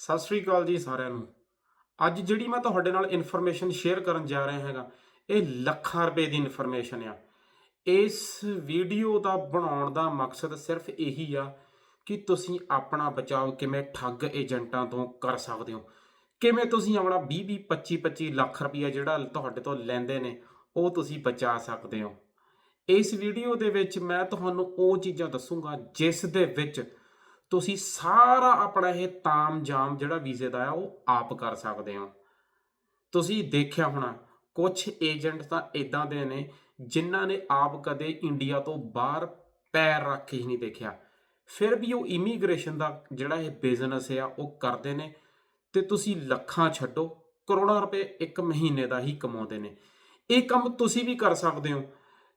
ਸਤਿ ਸ੍ਰੀ ਅਕਾਲ ਜੀ ਸਾਰਿਆਂ ਨੂੰ। ਅੱਜ ਜਿਹੜੀ ਮੈਂ ਤੁਹਾਡੇ ਨਾਲ ਇਨਫੋਰਮੇਸ਼ਨ ਸ਼ੇਅਰ ਕਰਨ ਜਾ ਰਿਹਾ ਹੈਗਾ, ਇਹ ਲੱਖਾਂ ਰੁਪਏ ਦੀ ਇਨਫੋਰਮੇਸ਼ਨ ਆ। ਇਸ ਵੀਡੀਓ ਦਾ ਬਣਾਉਣ ਦਾ ਮਕਸਦ ਸਿਰਫ ਇਹੀ ਆ ਕਿ ਤੁਸੀਂ ਆਪਣਾ ਬਚਾਅ ਕਿਵੇਂ ਠੱਗ ਏਜੰਟਾਂ ਤੋਂ ਕਰ ਸਕਦੇ ਹੋ। ਕਿਵੇਂ ਤੁਸੀਂ ਆਪਣਾ 20 20 25 25 ਲੱਖ ਰੁਪਈਆ ਜਿਹੜਾ ਤੁਹਾਡੇ ਤੋਂ ਲੈਂਦੇ ਨੇ, ਉਹ ਤੁਸੀਂ ਬਚਾ ਸਕਦੇ ਹੋ। ਇਸ ਵੀਡੀਓ ਦੇ ਵਿੱਚ ਮੈਂ ਤੁਹਾਨੂੰ ਉਹ ਚੀਜ਼ਾਂ ਦੱਸੂਗਾ ਜਿਸ ਦੇ ਵਿੱਚ ਤੁਸੀਂ ਸਾਰਾ ਆਪਣਾ ਇਹ ਤਾਮ ਜਾਮ ਜਿਹੜਾ ਵੀਜ਼ੇ ਦਾ ਆ, ਉਹ ਆਪ ਕਰ ਸਕਦੇ ਹੋ। ਤੁਸੀਂ ਦੇਖਿਆ ਹੋਣਾ ਕੁਝ ਏਜੰਟ ਤਾਂ ਇਦਾਂ ਦੇ ਨੇ, ਜਿਨ੍ਹਾਂ ਨੇ ਆਪ ਕਦੇ ਇੰਡੀਆ ਤੋਂ ਬਾਹਰ ਪੈਰ ਰੱਖ ਹੀ ਨਹੀਂ ਦੇਖਿਆ। ਫਿਰ ਵੀ ਉਹ ਇਮੀਗ੍ਰੇਸ਼ਨ ਦਾ ਜਿਹੜਾ ਇਹ ਬਿਜ਼ਨਸ ਆ, ਉਹ ਕਰਦੇ ਨੇ ਤੇ ਤੁਸੀਂ ਲੱਖਾਂ ਛੱਡੋ, ਕਰੋੜਾਂ ਰੁਪਏ ਇੱਕ ਮਹੀਨੇ ਦਾ ਹੀ ਕਮਾਉਂਦੇ ਨੇ। ਇਹ ਕੰਮ ਤੁਸੀਂ ਵੀ ਕਰ ਸਕਦੇ ਹੋ।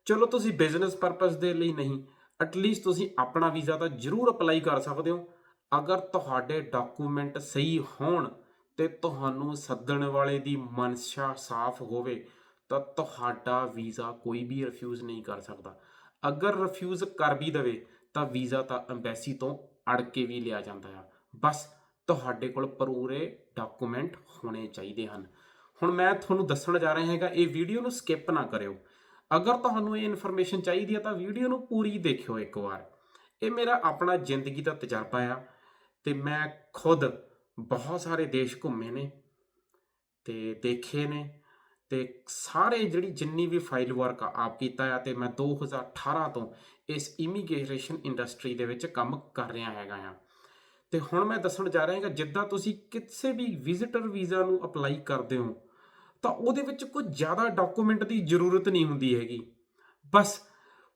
ਚਲੋ ਤੁਸੀਂ ਬਿਜ਼ਨਸ ਪਰਪਸ ਦੇ ਲਈ ਨਹੀਂ ਐਟਲੀਸਟ ਤੁਸੀਂ ਆਪਣਾ ਵੀਜ਼ਾ ਤਾਂ ਜ਼ਰੂਰ ਅਪਲਾਈ ਕਰ ਸਕਦੇ ਹੋ। ਅਗਰ ਤੁਹਾਡੇ ਡਾਕੂਮੈਂਟ ਸਹੀ ਹੋਣ ਤੇ ਤੁਹਾਨੂੰ ਸੱਦਣ ਵਾਲੇ ਦੀ ਮਨਸ਼ਾ ਸਾਫ਼ ਹੋਵੇ, ਤਾਂ ਤੁਹਾਡਾ ਵੀਜ਼ਾ ਕੋਈ ਵੀ ਰਿਫਿਊਜ਼ ਨਹੀਂ ਕਰ ਸਕਦਾ। ਅਗਰ ਰਿਫਿਊਜ਼ ਕਰ ਵੀ ਦਵੇ, ਤਾਂ ਵੀਜ਼ਾ ਤਾਂ ਐਮਬੈਸੀ ਤੋਂ ਅੜ ਕੇ ਵੀ ਲਿਆ ਜਾਂਦਾ ਆ। ਬਸ ਤੁਹਾਡੇ ਕੋਲ ਪੂਰੇ ਡਾਕੂਮੈਂਟ ਹੋਣੇ ਚਾਹੀਦੇ ਹਨ। ਹੁਣ ਮੈਂ ਤੁਹਾਨੂੰ ਦੱਸਣ ਜਾ ਰਿਹਾ ਹੈਗਾ, ਇਹ ਵੀਡੀਓ ਨੂੰ ਸਕਿਪ ਨਾ ਕਰਿਓ। ਅਗਰ ਤੁਹਾਨੂੰ ਇਹ ਇਨਫੋਰਮੇਸ਼ਨ ਚਾਹੀਦੀ ਹੈ ਤਾਂ ਵੀਡੀਓ ਨੂੰ ਪੂਰੀ ਦੇਖਿਓ ਇੱਕ ਵਾਰ। ਇਹ ਮੇਰਾ ਆਪਣਾ ਜ਼ਿੰਦਗੀ ਦਾ ਤਜਰਬਾ ਆ ਤੇ ਮੈਂ ਖੁਦ ਬਹੁਤ ਸਾਰੇ ਦੇਸ਼ ਘੁੰਮੇ ਨੇ ਤੇ ਦੇਖੇ ਨੇ ਤੇ ਸਾਰੇ ਜਿਹੜੀ ਜਿੰਨੀ ਵੀ ਫਾਈਲ ਵਰਕ ਆਪ ਕੀਤਾ ਆ ਤੇ ਮੈਂ 2018 ਤੋਂ ਇਸ ਇਮੀਗ੍ਰੇਸ਼ਨ ਇੰਡਸਟਰੀ ਦੇ ਵਿੱਚ ਕੰਮ ਕਰ ਰਿਹਾ ਹੈਗਾ ਆ। ਤੇ ਹੁਣ ਮੈਂ ਦੱਸਣ ਜਾ ਰਿਹਾ ਹਾਂ ਜਿੱਦਾਂ ਤੁਸੀਂ ਕਿਸੇ ਵੀ ਵਿਜ਼ਿਟਰ ਵੀਜ਼ਾ ਨੂੰ ਅਪਲਾਈ ਕਰਦੇ ਹੋ ਤਾਂ ਉਹਦੇ ਵਿੱਚ ਕੋਈ ਜ਼ਿਆਦਾ ਡਾਕੂਮੈਂਟ ਦੀ ਜ਼ਰੂਰਤ ਨਹੀਂ ਹੁੰਦੀ ਹੈਗੀ। ਬਸ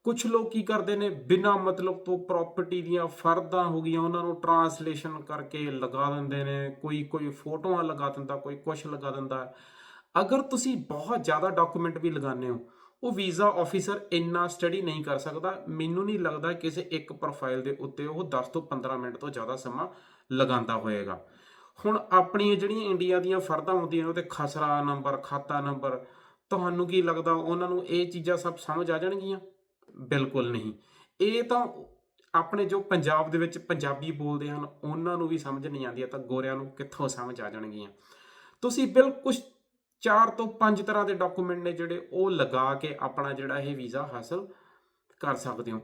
ਕੁਝ ਲੋਕ ਕੀ ਕਰਦੇ ਨੇ, ਬਿਨਾ ਮਤਲਬ ਤੋਂ ਪ੍ਰਾਪਰਟੀ ਦੀਆਂ ਫਰਦਾਂ ਹੋ ਗਈਆਂ, ਉਹਨਾਂ ਨੂੰ ਟਰਾਂਸਲੇਸ਼ਨ ਕਰਕੇ ਲਗਾ ਦਿੰਦੇ ਨੇ, ਕੋਈ ਕੋਈ ਫੋਟੋਆਂ ਲਗਾ ਦਿੰਦਾ, ਕੋਈ ਕੁਝ ਲਗਾ ਦਿੰਦਾ। ਅਗਰ ਤੁਸੀਂ ਬਹੁਤ ਜ਼ਿਆਦਾ ਡਾਕੂਮੈਂਟ ਵੀ ਲਗਾਉਂਦੇ ਹੋ, ਉਹ ਵੀਜ਼ਾ ਆਫੀਸਰ ਇੰਨਾ ਸਟੱਡੀ ਨਹੀਂ ਕਰ ਸਕਦਾ। ਮੈਨੂੰ ਨਹੀਂ ਲੱਗਦਾ ਕਿਸੇ ਇੱਕ ਪ੍ਰੋਫਾਈਲ ਦੇ ਉੱਤੇ ਉਹ 10 ਤੋਂ 15 ਮਿੰਟ ਤੋਂ ਜ਼ਿਆਦਾ ਸਮਾਂ ਲਗਾਉਂਦਾ ਹੋਏਗਾ। ਹੁਣ ਆਪਣੀਆਂ ਜਿਹੜੀਆਂ ਇੰਡੀਆ ਦੀਆਂ ਫਰਦਾਂ ਹੁੰਦੀਆਂ ਨੇ, ਉਹ ਖਸਰਾ ਨੰਬਰ, ਖਾਤਾ ਨੰਬਰ, ਤੁਹਾਨੂੰ ਕੀ ਲੱਗਦਾ ਉਹਨਾਂ ਨੂੰ ਇਹ ਚੀਜ਼ਾਂ ਸਭ ਸਮਝ ਆ ਜਾਣਗੀਆਂ? ਬਿਲਕੁਲ ਨਹੀਂ। ਇਹ ਤਾਂ ਆਪਣੇ ਜੋ ਪੰਜਾਬ ਦੇ ਵਿੱਚ ਪੰਜਾਬੀ ਬੋਲਦੇ ਹਨ, ਉਹਨਾਂ ਨੂੰ ਵੀ ਸਮਝ ਨਹੀਂ ਆਉਂਦੀ ਤਾਂ ਗੋਰਿਆਂ ਨੂੰ ਕਿੱਥੋਂ ਸਮਝ ਆ ਜਾਣਗੀਆਂ? ਤੁਸੀਂ ਬਿਲਕੁਲ ਚਾਰ ਤੋਂ ਪੰਜ ਤਰ੍ਹਾਂ ਦੇ ਡਾਕੂਮੈਂਟ ਨੇ ਜਿਹੜੇ ਉਹ ਲਗਾ ਕੇ ਆਪਣਾ ਜਿਹੜਾ ਇਹ ਵੀਜ਼ਾ ਹਾਸਲ ਕਰ ਸਕਦੇ ਹੋ।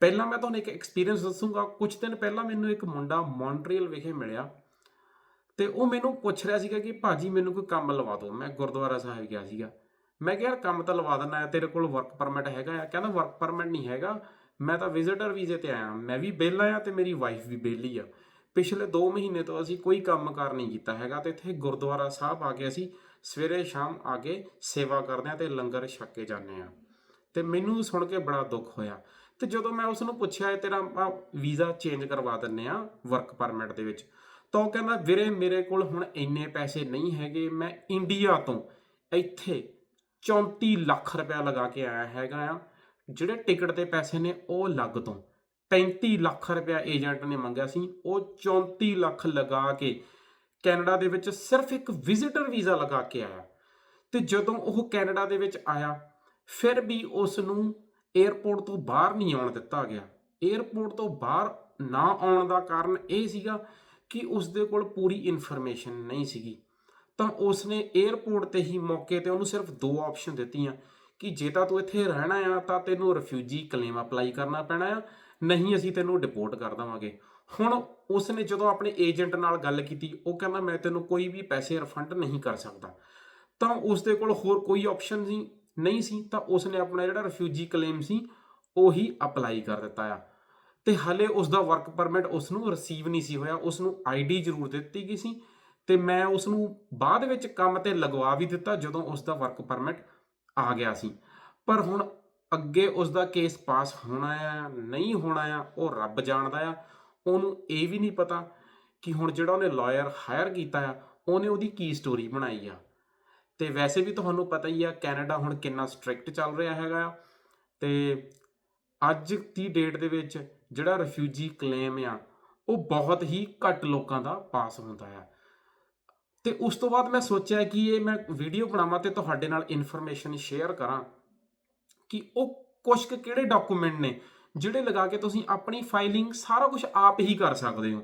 ਪਹਿਲਾਂ ਮੈਂ ਤੁਹਾਨੂੰ ਇੱਕ ਐਕਸਪੀਰੀਅੰਸ ਦੱਸੂਗਾ। ਕੁਝ ਦਿਨ ਪਹਿਲਾਂ ਮੈਨੂੰ ਇੱਕ ਮੁੰਡਾ ਮੌਂਟਰੀਅਲ ਵਿਖੇ ਮਿਲਿਆ। ਤੇ ਉਹ ਮੈਨੂੰ ਪੁੱਛ ਰਿਹਾ ਸੀਗਾ ਕਿ ਭਾਜੀ ਮੈਨੂੰ ਕੋਈ ਕੰਮ ਲਵਾ ਦਿਓ। ਮੈਂ ਗੁਰਦੁਆਰਾ ਸਾਹਿਬ ਗਿਆ ਸੀਗਾ। ਮੈਂ ਕਿਹਾ, ਯਾਰ, ਕੰਮ ਤਾਂ ਲਵਾ ਦਿੰਦਾ ਤੇਰੇ ਕੋਲ ਵਰਕ ਪਰਮਿਟ ਹੈਗਾ ਆ। ਕਹਿੰਦਾ ਵਰਕ ਪਰਮਿਟ ਨਹੀਂ ਹੈਗਾ। ਮੈਂ ਤਾਂ ਵਿਜ਼ਿਟਰ ਵੀਜ਼ੇ ਤੇ ਆਇਆ। ਮੈਂ ਵੀ ਵਿਹਲਾ ਆ ਤੇ ਮੇਰੀ ਵਾਈਫ ਵੀ ਵਿਹਲੀ ਆ। ਪਿਛਲੇ 2 ਮਹੀਨੇ ਤੋਂ ਅਸੀਂ ਕੋਈ ਕੰਮ ਕਾਰ ਨਹੀਂ ਕੀਤਾ ਹੈਗਾ ਤੇ ਇੱਥੇ ਗੁਰਦੁਆਰਾ ਸਾਹਿਬ ਆ ਕੇ ਅਸੀਂ ਸਵੇਰੇ ਸ਼ਾਮ ਆ ਕੇ ਸੇਵਾ ਕਰਦੇ ਆ ਤੇ ਲੰਗਰ ਛਕ ਕੇ ਜਾਂਦੇ ਆ। ਤੇ ਮੈਨੂੰ ਸੁਣ ਕੇ ਬੜਾ ਦੁੱਖ ਹੋਇਆ। ਤੇ ਜਦੋਂ ਮੈਂ ਉਸ ਨੂੰ ਪੁੱਛਿਆ, ਇਹ ਤੇਰਾ ਵੀਜ਼ਾ ਚੇਂਜ ਕਰਵਾ ਦਿੰਨੇ ਆ ਵਰਕ ਪਰਮਿਟ ਦੇ ਵਿੱਚ? ਤਾਂ ਉਹ ਕਹਿੰਦਾ, ਵੀਰੇ, ਮੇਰੇ ਕੋਲ ਹੁਣ ਇੰਨੇ ਪੈਸੇ ਨਹੀਂ ਹੈਗੇ, ਮੈਂ ਇੰਡੀਆ ਤੋਂ ਇੱਥੇ 34 ਲੱਖ ਰੁਪਇਆ ਲਗਾ ਕੇ ਆਇਆ ਹੈਗਾ ਆ, ਜਿਹੜੇ ਟਿਕਟ ਦੇ ਪੈਸੇ ਨੇ ਉਹ ਲੱਗ ਤੋਂ। 35 ਲੱਖ ਰੁਪਇਆ ਏਜੰਟ ਨੇ ਮੰਗਿਆ ਸੀ, ਉਹ 34 ਲੱਖ ਲਗਾ ਕੇ ਕੈਨੇਡਾ ਦੇ ਵਿੱਚ ਸਿਰਫ ਇੱਕ ਵਿਜ਼ਿਟਰ ਵੀਜ਼ਾ ਲਗਾ ਕੇ ਆਇਆ। ਤੇ ਜਦੋਂ ਉਹ ਕੈਨੇਡਾ ਦੇ ਵਿੱਚ ਆਇਆ, ਫਿਰ ਵੀ ਉਸ ਨੂੰ 에ਅਰਪੋਰਟ ਤੋਂ ਬਾਹਰ ਨਹੀਂ ਆਉਣ ਦਿੱਤਾ ਗਿਆ। 에ਅਰਪੋਰਟ ਤੋਂ ਬਾਹਰ ਨਾ ਆਉਣ ਦਾ ਕਾਰਨ ਇਹ ਸੀਗਾ ਕਿ ਉਸ ਦੇ ਕੋਲ ਪੂਰੀ ਇਨਫੋਰਮੇਸ਼ਨ ਨਹੀਂ ਸੀਗੀ। ਤਾਂ ਉਸ ਨੇ 에ਅਰਪੋਰਟ ਤੇ ਹੀ ਮੌਕੇ ਤੇ ਉਹਨੂੰ ਸਿਰਫ ਦੋ ਆਪਸ਼ਨ ਦਿੱਤੀਆਂ ਕਿ ਜੇ ਤਾਂ ਤੂੰ ਇੱਥੇ ਰਹਿਣਾ ਆ, ਤਾਂ ਤੈਨੂੰ ਰਿਫਿਊਜੀ ਕਲੇਮ ਅਪਲਾਈ ਕਰਨਾ ਪੈਣਾ ਆ, ਨਹੀਂ ਅਸੀਂ ਤੈਨੂੰ ਡਿਪੋਰਟ ਕਰ ਦਵਾਂਗੇ। ਹੁਣ ਉਸ ਨੇ ਜਦੋਂ ਆਪਣੇ ਏਜੰਟ ਨਾਲ ਗੱਲ ਕੀਤੀ, ਉਹ ਕਹਿੰਦਾ, ਮੈਂ ਤੈਨੂੰ ਕੋਈ ਵੀ ਪੈਸੇ ਰਿਫੰਡ ਨਹੀਂ ਕਰ ਸਕਦਾ। ਤਾਂ ਉਸ ਦੇ ਕੋਲ ਹੋਰ ਕੋਈ ਆਪਸ਼ਨ ਸੀ, ਨਹੀਂ ਸੀ, ਤਾਂ ਉਸ ਨੇ ਆਪਣਾ ਜਿਹੜਾ ਰਿਫਿਊਜੀ ਕਲੇਮ ਸੀ, ਉਹੀ ਅਪਲਾਈ ਕਰ ਦਿੱਤਾ ਆ। ਤੇ ਹਲੇ ਉਸ ਦਾ ਵਰਕ ਪਰਮਿਟ ਉਸ ਨੂੰ ਰਿਸੀਵ ਨਹੀਂ ਸੀ ਹੋਇਆ ਉਸ ਨੂੰ ਆਈਡੀ ਜ਼ਰੂਰ ਦਿੱਤੀ ਗਈ ਸੀ ਤੇ ਮੈਂ ਉਸ ਨੂੰ ਬਾਅਦ ਵਿੱਚ ਕੰਮ ਤੇ ਲਗਵਾ ਵੀ ਦਿੱਤਾ ਜਦੋਂ ਉਸ ਦਾ ਵਰਕ ਪਰਮਿਟ ਆ ਗਿਆ ਸੀ। ਪਰ ਹੁਣ ਅੱਗੇ ਉਸ ਦਾ ਕੇਸ ਪਾਸ ਹੋਣਾ ਆ, ਨਹੀਂ ਹੋਣਾ ਆ, ਉਹ ਰੱਬ ਜਾਣਦਾ ਆ, ਉਹਨੂੰ ਇਹ ਵੀ ਨਹੀਂ ਪਤਾ ਕਿ ਹੁਣ ਜਿਹੜਾ ਉਹਨੇ ਲਾਇਰ ਹਾਇਰ ਕੀਤਾ ਆ, ਉਹਨੇ ਉਹਦੀ ਕੀ ਸਟੋਰੀ ਬਣਾਈ ਆ। ਤੇ ਵੈਸੇ ਵੀ ਤੁਹਾਨੂੰ ਪਤਾ ਹੀ ਆ, ਕੈਨੇਡਾ ਹੁਣ ਕਿੰਨਾ ਸਟ੍ਰਿਕਟ ਚੱਲ ਰਿਹਾ ਹੈਗਾ ਆ ਤੇ ਅੱਜ ਦੀ ਡੇਟ ਦੇ ਵਿੱਚ ਜਿਹੜਾ ਰਿਫਿਊਜੀ ਕਲੇਮ ਆ, ਉਹ ਬਹੁਤ ਹੀ ਘੱਟ ਲੋਕਾਂ ਦਾ ਪਾਸ ਹੁੰਦਾ ਆ। ਤੇ ਉਸ ਤੋਂ ਬਾਅਦ ਮੈਂ ਸੋਚਿਆ ਕਿ ਇਹ ਮੈਂ ਵੀਡੀਓ ਬਣਾਵਾਂ ਤੇ ਤੁਹਾਡੇ ਨਾਲ ਇਨਫੋਰਮੇਸ਼ਨ ਸ਼ੇਅਰ ਕਰਾਂ ਕਿ ਉਹ ਕੁਝ ਕੁ ਕਿਹੜੇ ਡਾਕੂਮੈਂਟ ਨੇ ਜਿਹੜੇ ਲਗਾ ਕੇ ਤੁਸੀਂ ਆਪਣੀ ਫਾਈਲਿੰਗ ਸਾਰਾ ਕੁਝ ਆਪ ਹੀ ਕਰ ਸਕਦੇ ਹੋ।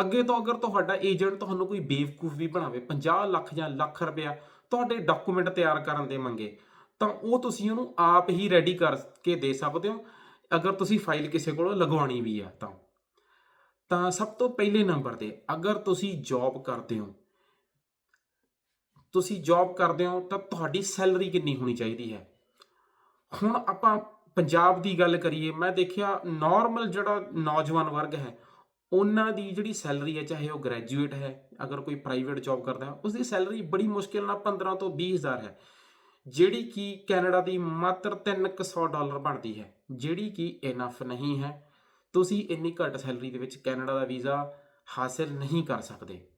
ਅੱਗੇ ਤੋਂ ਅਗਰ ਤੁਹਾਡਾ ਏਜੰਟ ਤੁਹਾਨੂੰ ਕੋਈ ਬੇਵਕੂਫ ਵੀ ਬਣਾਵੇ 50 ਲੱਖ ਜਾਂ ਲੱਖ ਰੁਪਇਆ ਤੁਹਾਡੇ ਡਾਕੂਮੈਂਟ ਤਿਆਰ ਕਰਨ ਦੇ ਮੰਗੇ, ਤਾਂ ਉਹ ਤੁਸੀਂ ਉਹਨੂੰ ਆਪ ਹੀ ਰੈਡੀ ਕਰਕੇ ਦੇ ਸਕਦੇ ਹੋ। ਅਗਰ ਤੁਸੀਂ ਫਾਈਲ ਕਿਸੇ ਕੋਲੋਂ ਲਗਵਾਉਣੀ ਵੀ ਆ ਤਾਂ। ਤਾਂ ਸਭ ਤੋਂ ਪਹਿਲੇ ਨੰਬਰ ਤੇ ਅਗਰ ਤੁਸੀਂ ਜੌਬ ਕਰਦੇ ਹੋ, ਤੁਸੀਂ ਜੌਬ ਕਰਦੇ ਹੋ ਤਾਂ ਤੁਹਾਡੀ ਸੈਲਰੀ ਕਿੰਨੀ ਹੋਣੀ ਚਾਹੀਦੀ ਹੈ? ਹੁਣ ਆਪਾਂ ਪੰਜਾਬ ਦੀ ਗੱਲ ਕਰੀਏ, ਮੈਂ ਦੇਖਿਆ ਨਾਰਮਲ ਜਿਹੜਾ ਨੌਜਵਾਨ ਵਰਗ ਹੈ, ਉਹਨਾਂ ਦੀ ਜਿਹੜੀ ਸੈਲਰੀ ਹੈ, ਚਾਹੇ ਉਹ ਗ੍ਰੈਜੂਏਟ ਹੈ, ਅਗਰ ਕੋਈ ਪ੍ਰਾਈਵੇਟ ਜੌਬ ਕਰਦਾ ਹੈ ਉਸ ਦੀ ਸੈਲਰੀ ਬੜੀ ਮੁਸ਼ਕਿਲ ਨਾਲ 15 ਤੋਂ 20 ਹਜ਼ਾਰ ਹੈ, ਜਿਹੜੀ ਕਿ ਕੈਨੇਡਾ ਦੀ ਮਾਤਰ 300 ਡਾਲਰ ਬਣਦੀ ਹੈ। ਜਿਹੜੀ ਕਿ ਇਨਫ ਨਹੀਂ ਹੈ, ਤੁਸੀਂ ਇੰਨੀ ਘੱਟ ਸੈਲਰੀ ਦੇ ਵਿੱਚ ਕੈਨੇਡਾ ਦਾ ਵੀਜ਼ਾ ਹਾਸਲ ਨਹੀਂ ਕਰ ਸਕਦੇ।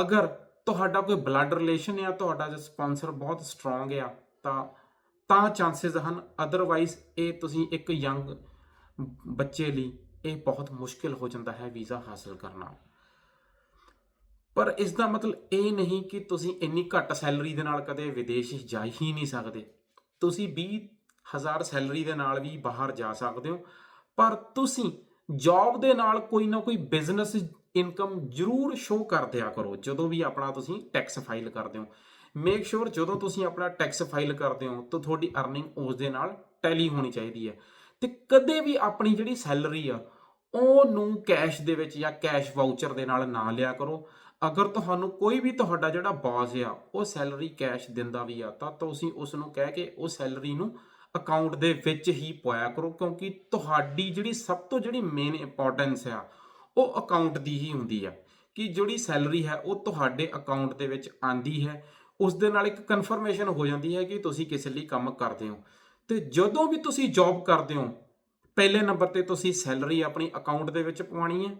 ਅਗਰ ਤੁਹਾਡਾ ਕੋਈ ਬਲੱਡ ਰਿਲੇਸ਼ਨ ਜਾਂ ਤੁਹਾਡਾ ਜੋ ਸਪਾਂਸਰ ਬਹੁਤ ਸਟਰੋਂਗ ਆ, ਤਾਂ ਤਾਂ ਚਾਂਸਸ ਹਨ ਅਦਰਵਾਈਜ਼ ਇਹ ਤੁਸੀਂ ਇੱਕ ਯੰਗ ਬੱਚੇ ਲਈ ਇਹ ਬਹੁਤ ਮੁਸ਼ਕਿਲ ਹੋ ਜਾਂਦਾ ਹੈ ਵੀਜ਼ਾ ਹਾਸਲ ਕਰਨਾ। ਪਰ ਇਸ ਦਾ ਮਤਲਬ ਇਹ ਨਹੀਂ ਕਿ ਤੁਸੀਂ ਇੰਨੀ ਘੱਟ ਸੈਲਰੀ ਦੇ ਨਾਲ ਕਦੇ ਵਿਦੇਸ਼ ਜਾ ਹੀ ਨਹੀਂ ਸਕਦੇ। ਤੁਸੀਂ 20000 ਸੈਲਰੀ ਦੇ ਨਾਲ ਵੀ ਬਾਹਰ ਜਾ ਸਕਦੇ ਹੋ। ਪਰ ਤੁਸੀਂ ਜੌਬ ਦੇ ਨਾਲ ਕੋਈ ਨਾ ਕੋਈ ਬਿਜ਼ਨਸ ਇਨਕਮ ਜ਼ਰੂਰ ਸ਼ੋ ਕਰ ਦਿਆ ਕਰੋ, ਜਦੋਂ ਵੀ ਆਪਣਾ ਤੁਸੀਂ ਟੈਕਸ ਫਾਈਲ ਕਰਦੇ ਹੋ। ਮੇਕ ਸ਼ੋਰ ਜਦੋਂ ਤੁਸੀਂ ਆਪਣਾ ਟੈਕਸ ਫਾਈਲ ਕਰਦੇ ਹੋ, ਤਾਂ ਤੁਹਾਡੀ ਅਰਨਿੰਗ ਉਸ ਦੇ ਨਾਲ ਟੈਲੀ ਹੋਣੀ ਚਾਹੀਦੀ ਹੈ। ਤੇ ਕਦੇ ਵੀ ਆਪਣੀ ਜਿਹੜੀ ਸੈਲਰੀ ਆ, ਉਹਨੂੰ ਕੈਸ਼ ਦੇ ਵਿੱਚ ਜਾਂ ਕੈਸ਼ ਵਾਊਚਰ ਦੇ ਨਾਲ ਨਾ ਲਿਆ ਕਰੋ। ਅਗਰ ਤੁਹਾਨੂੰ ਕੋਈ ਵੀ ਤੁਹਾਡਾ ਜਿਹੜਾ ਬਾਸ ਆ, ਉਹ ਸੈਲਰੀ ਕੈਸ਼ ਦਿੰਦਾ ਵੀ ਆ, ਤਾਂ ਤੁਸੀਂ ਉਸ ਨੂੰ ਕਹਿ ਕੇ ਉਹ ਸੈਲਰੀ ਨੂੰ ਅਕਾਊਂਟ ਦੇ ਵਿੱਚ ਹੀ ਪਾਇਆ ਕਰੋ, ਕਿਉਂਕਿ ਤੁਹਾਡੀ ਜਿਹੜੀ ਸਭ ਤੋਂ ਜਿਹੜੀ ਮੇਨ ਇੰਪੋਰਟੈਂਸ ਆ, ਉਹ ਅਕਾਊਂਟ ਦੀ ਹੀ ਹੁੰਦੀ ਆ। ਕਿ ਜਿਹੜੀ ਸੈਲਰੀ ਹੈ, ਉਹ ਤੁਹਾਡੇ ਅਕਾਊਂਟ ਦੇ ਵਿੱਚ ਆਂਦੀ ਹੈ। ਉਸ ਦੇ ਨਾਲ ਇੱਕ ਕਨਫਰਮੇਸ਼ਨ ਹੋ ਜਾਂਦੀ ਹੈ ਕਿ ਤੁਸੀਂ ਕਿਸੇ ਲਈ ਕੰਮ ਕਰਦੇ ਹੋ। ਤੇ ਜਦੋਂ ਵੀ ਤੁਸੀਂ ਜੌਬ ਕਰਦੇ ਹੋ, ਪਹਿਲੇ ਨੰਬਰ ਤੇ ਤੁਸੀਂ ਸੈਲਰੀ ਆਪਣੀ ਅਕਾਊਂਟ ਦੇ ਵਿੱਚ ਪਵਾਉਣੀ ਹੈ।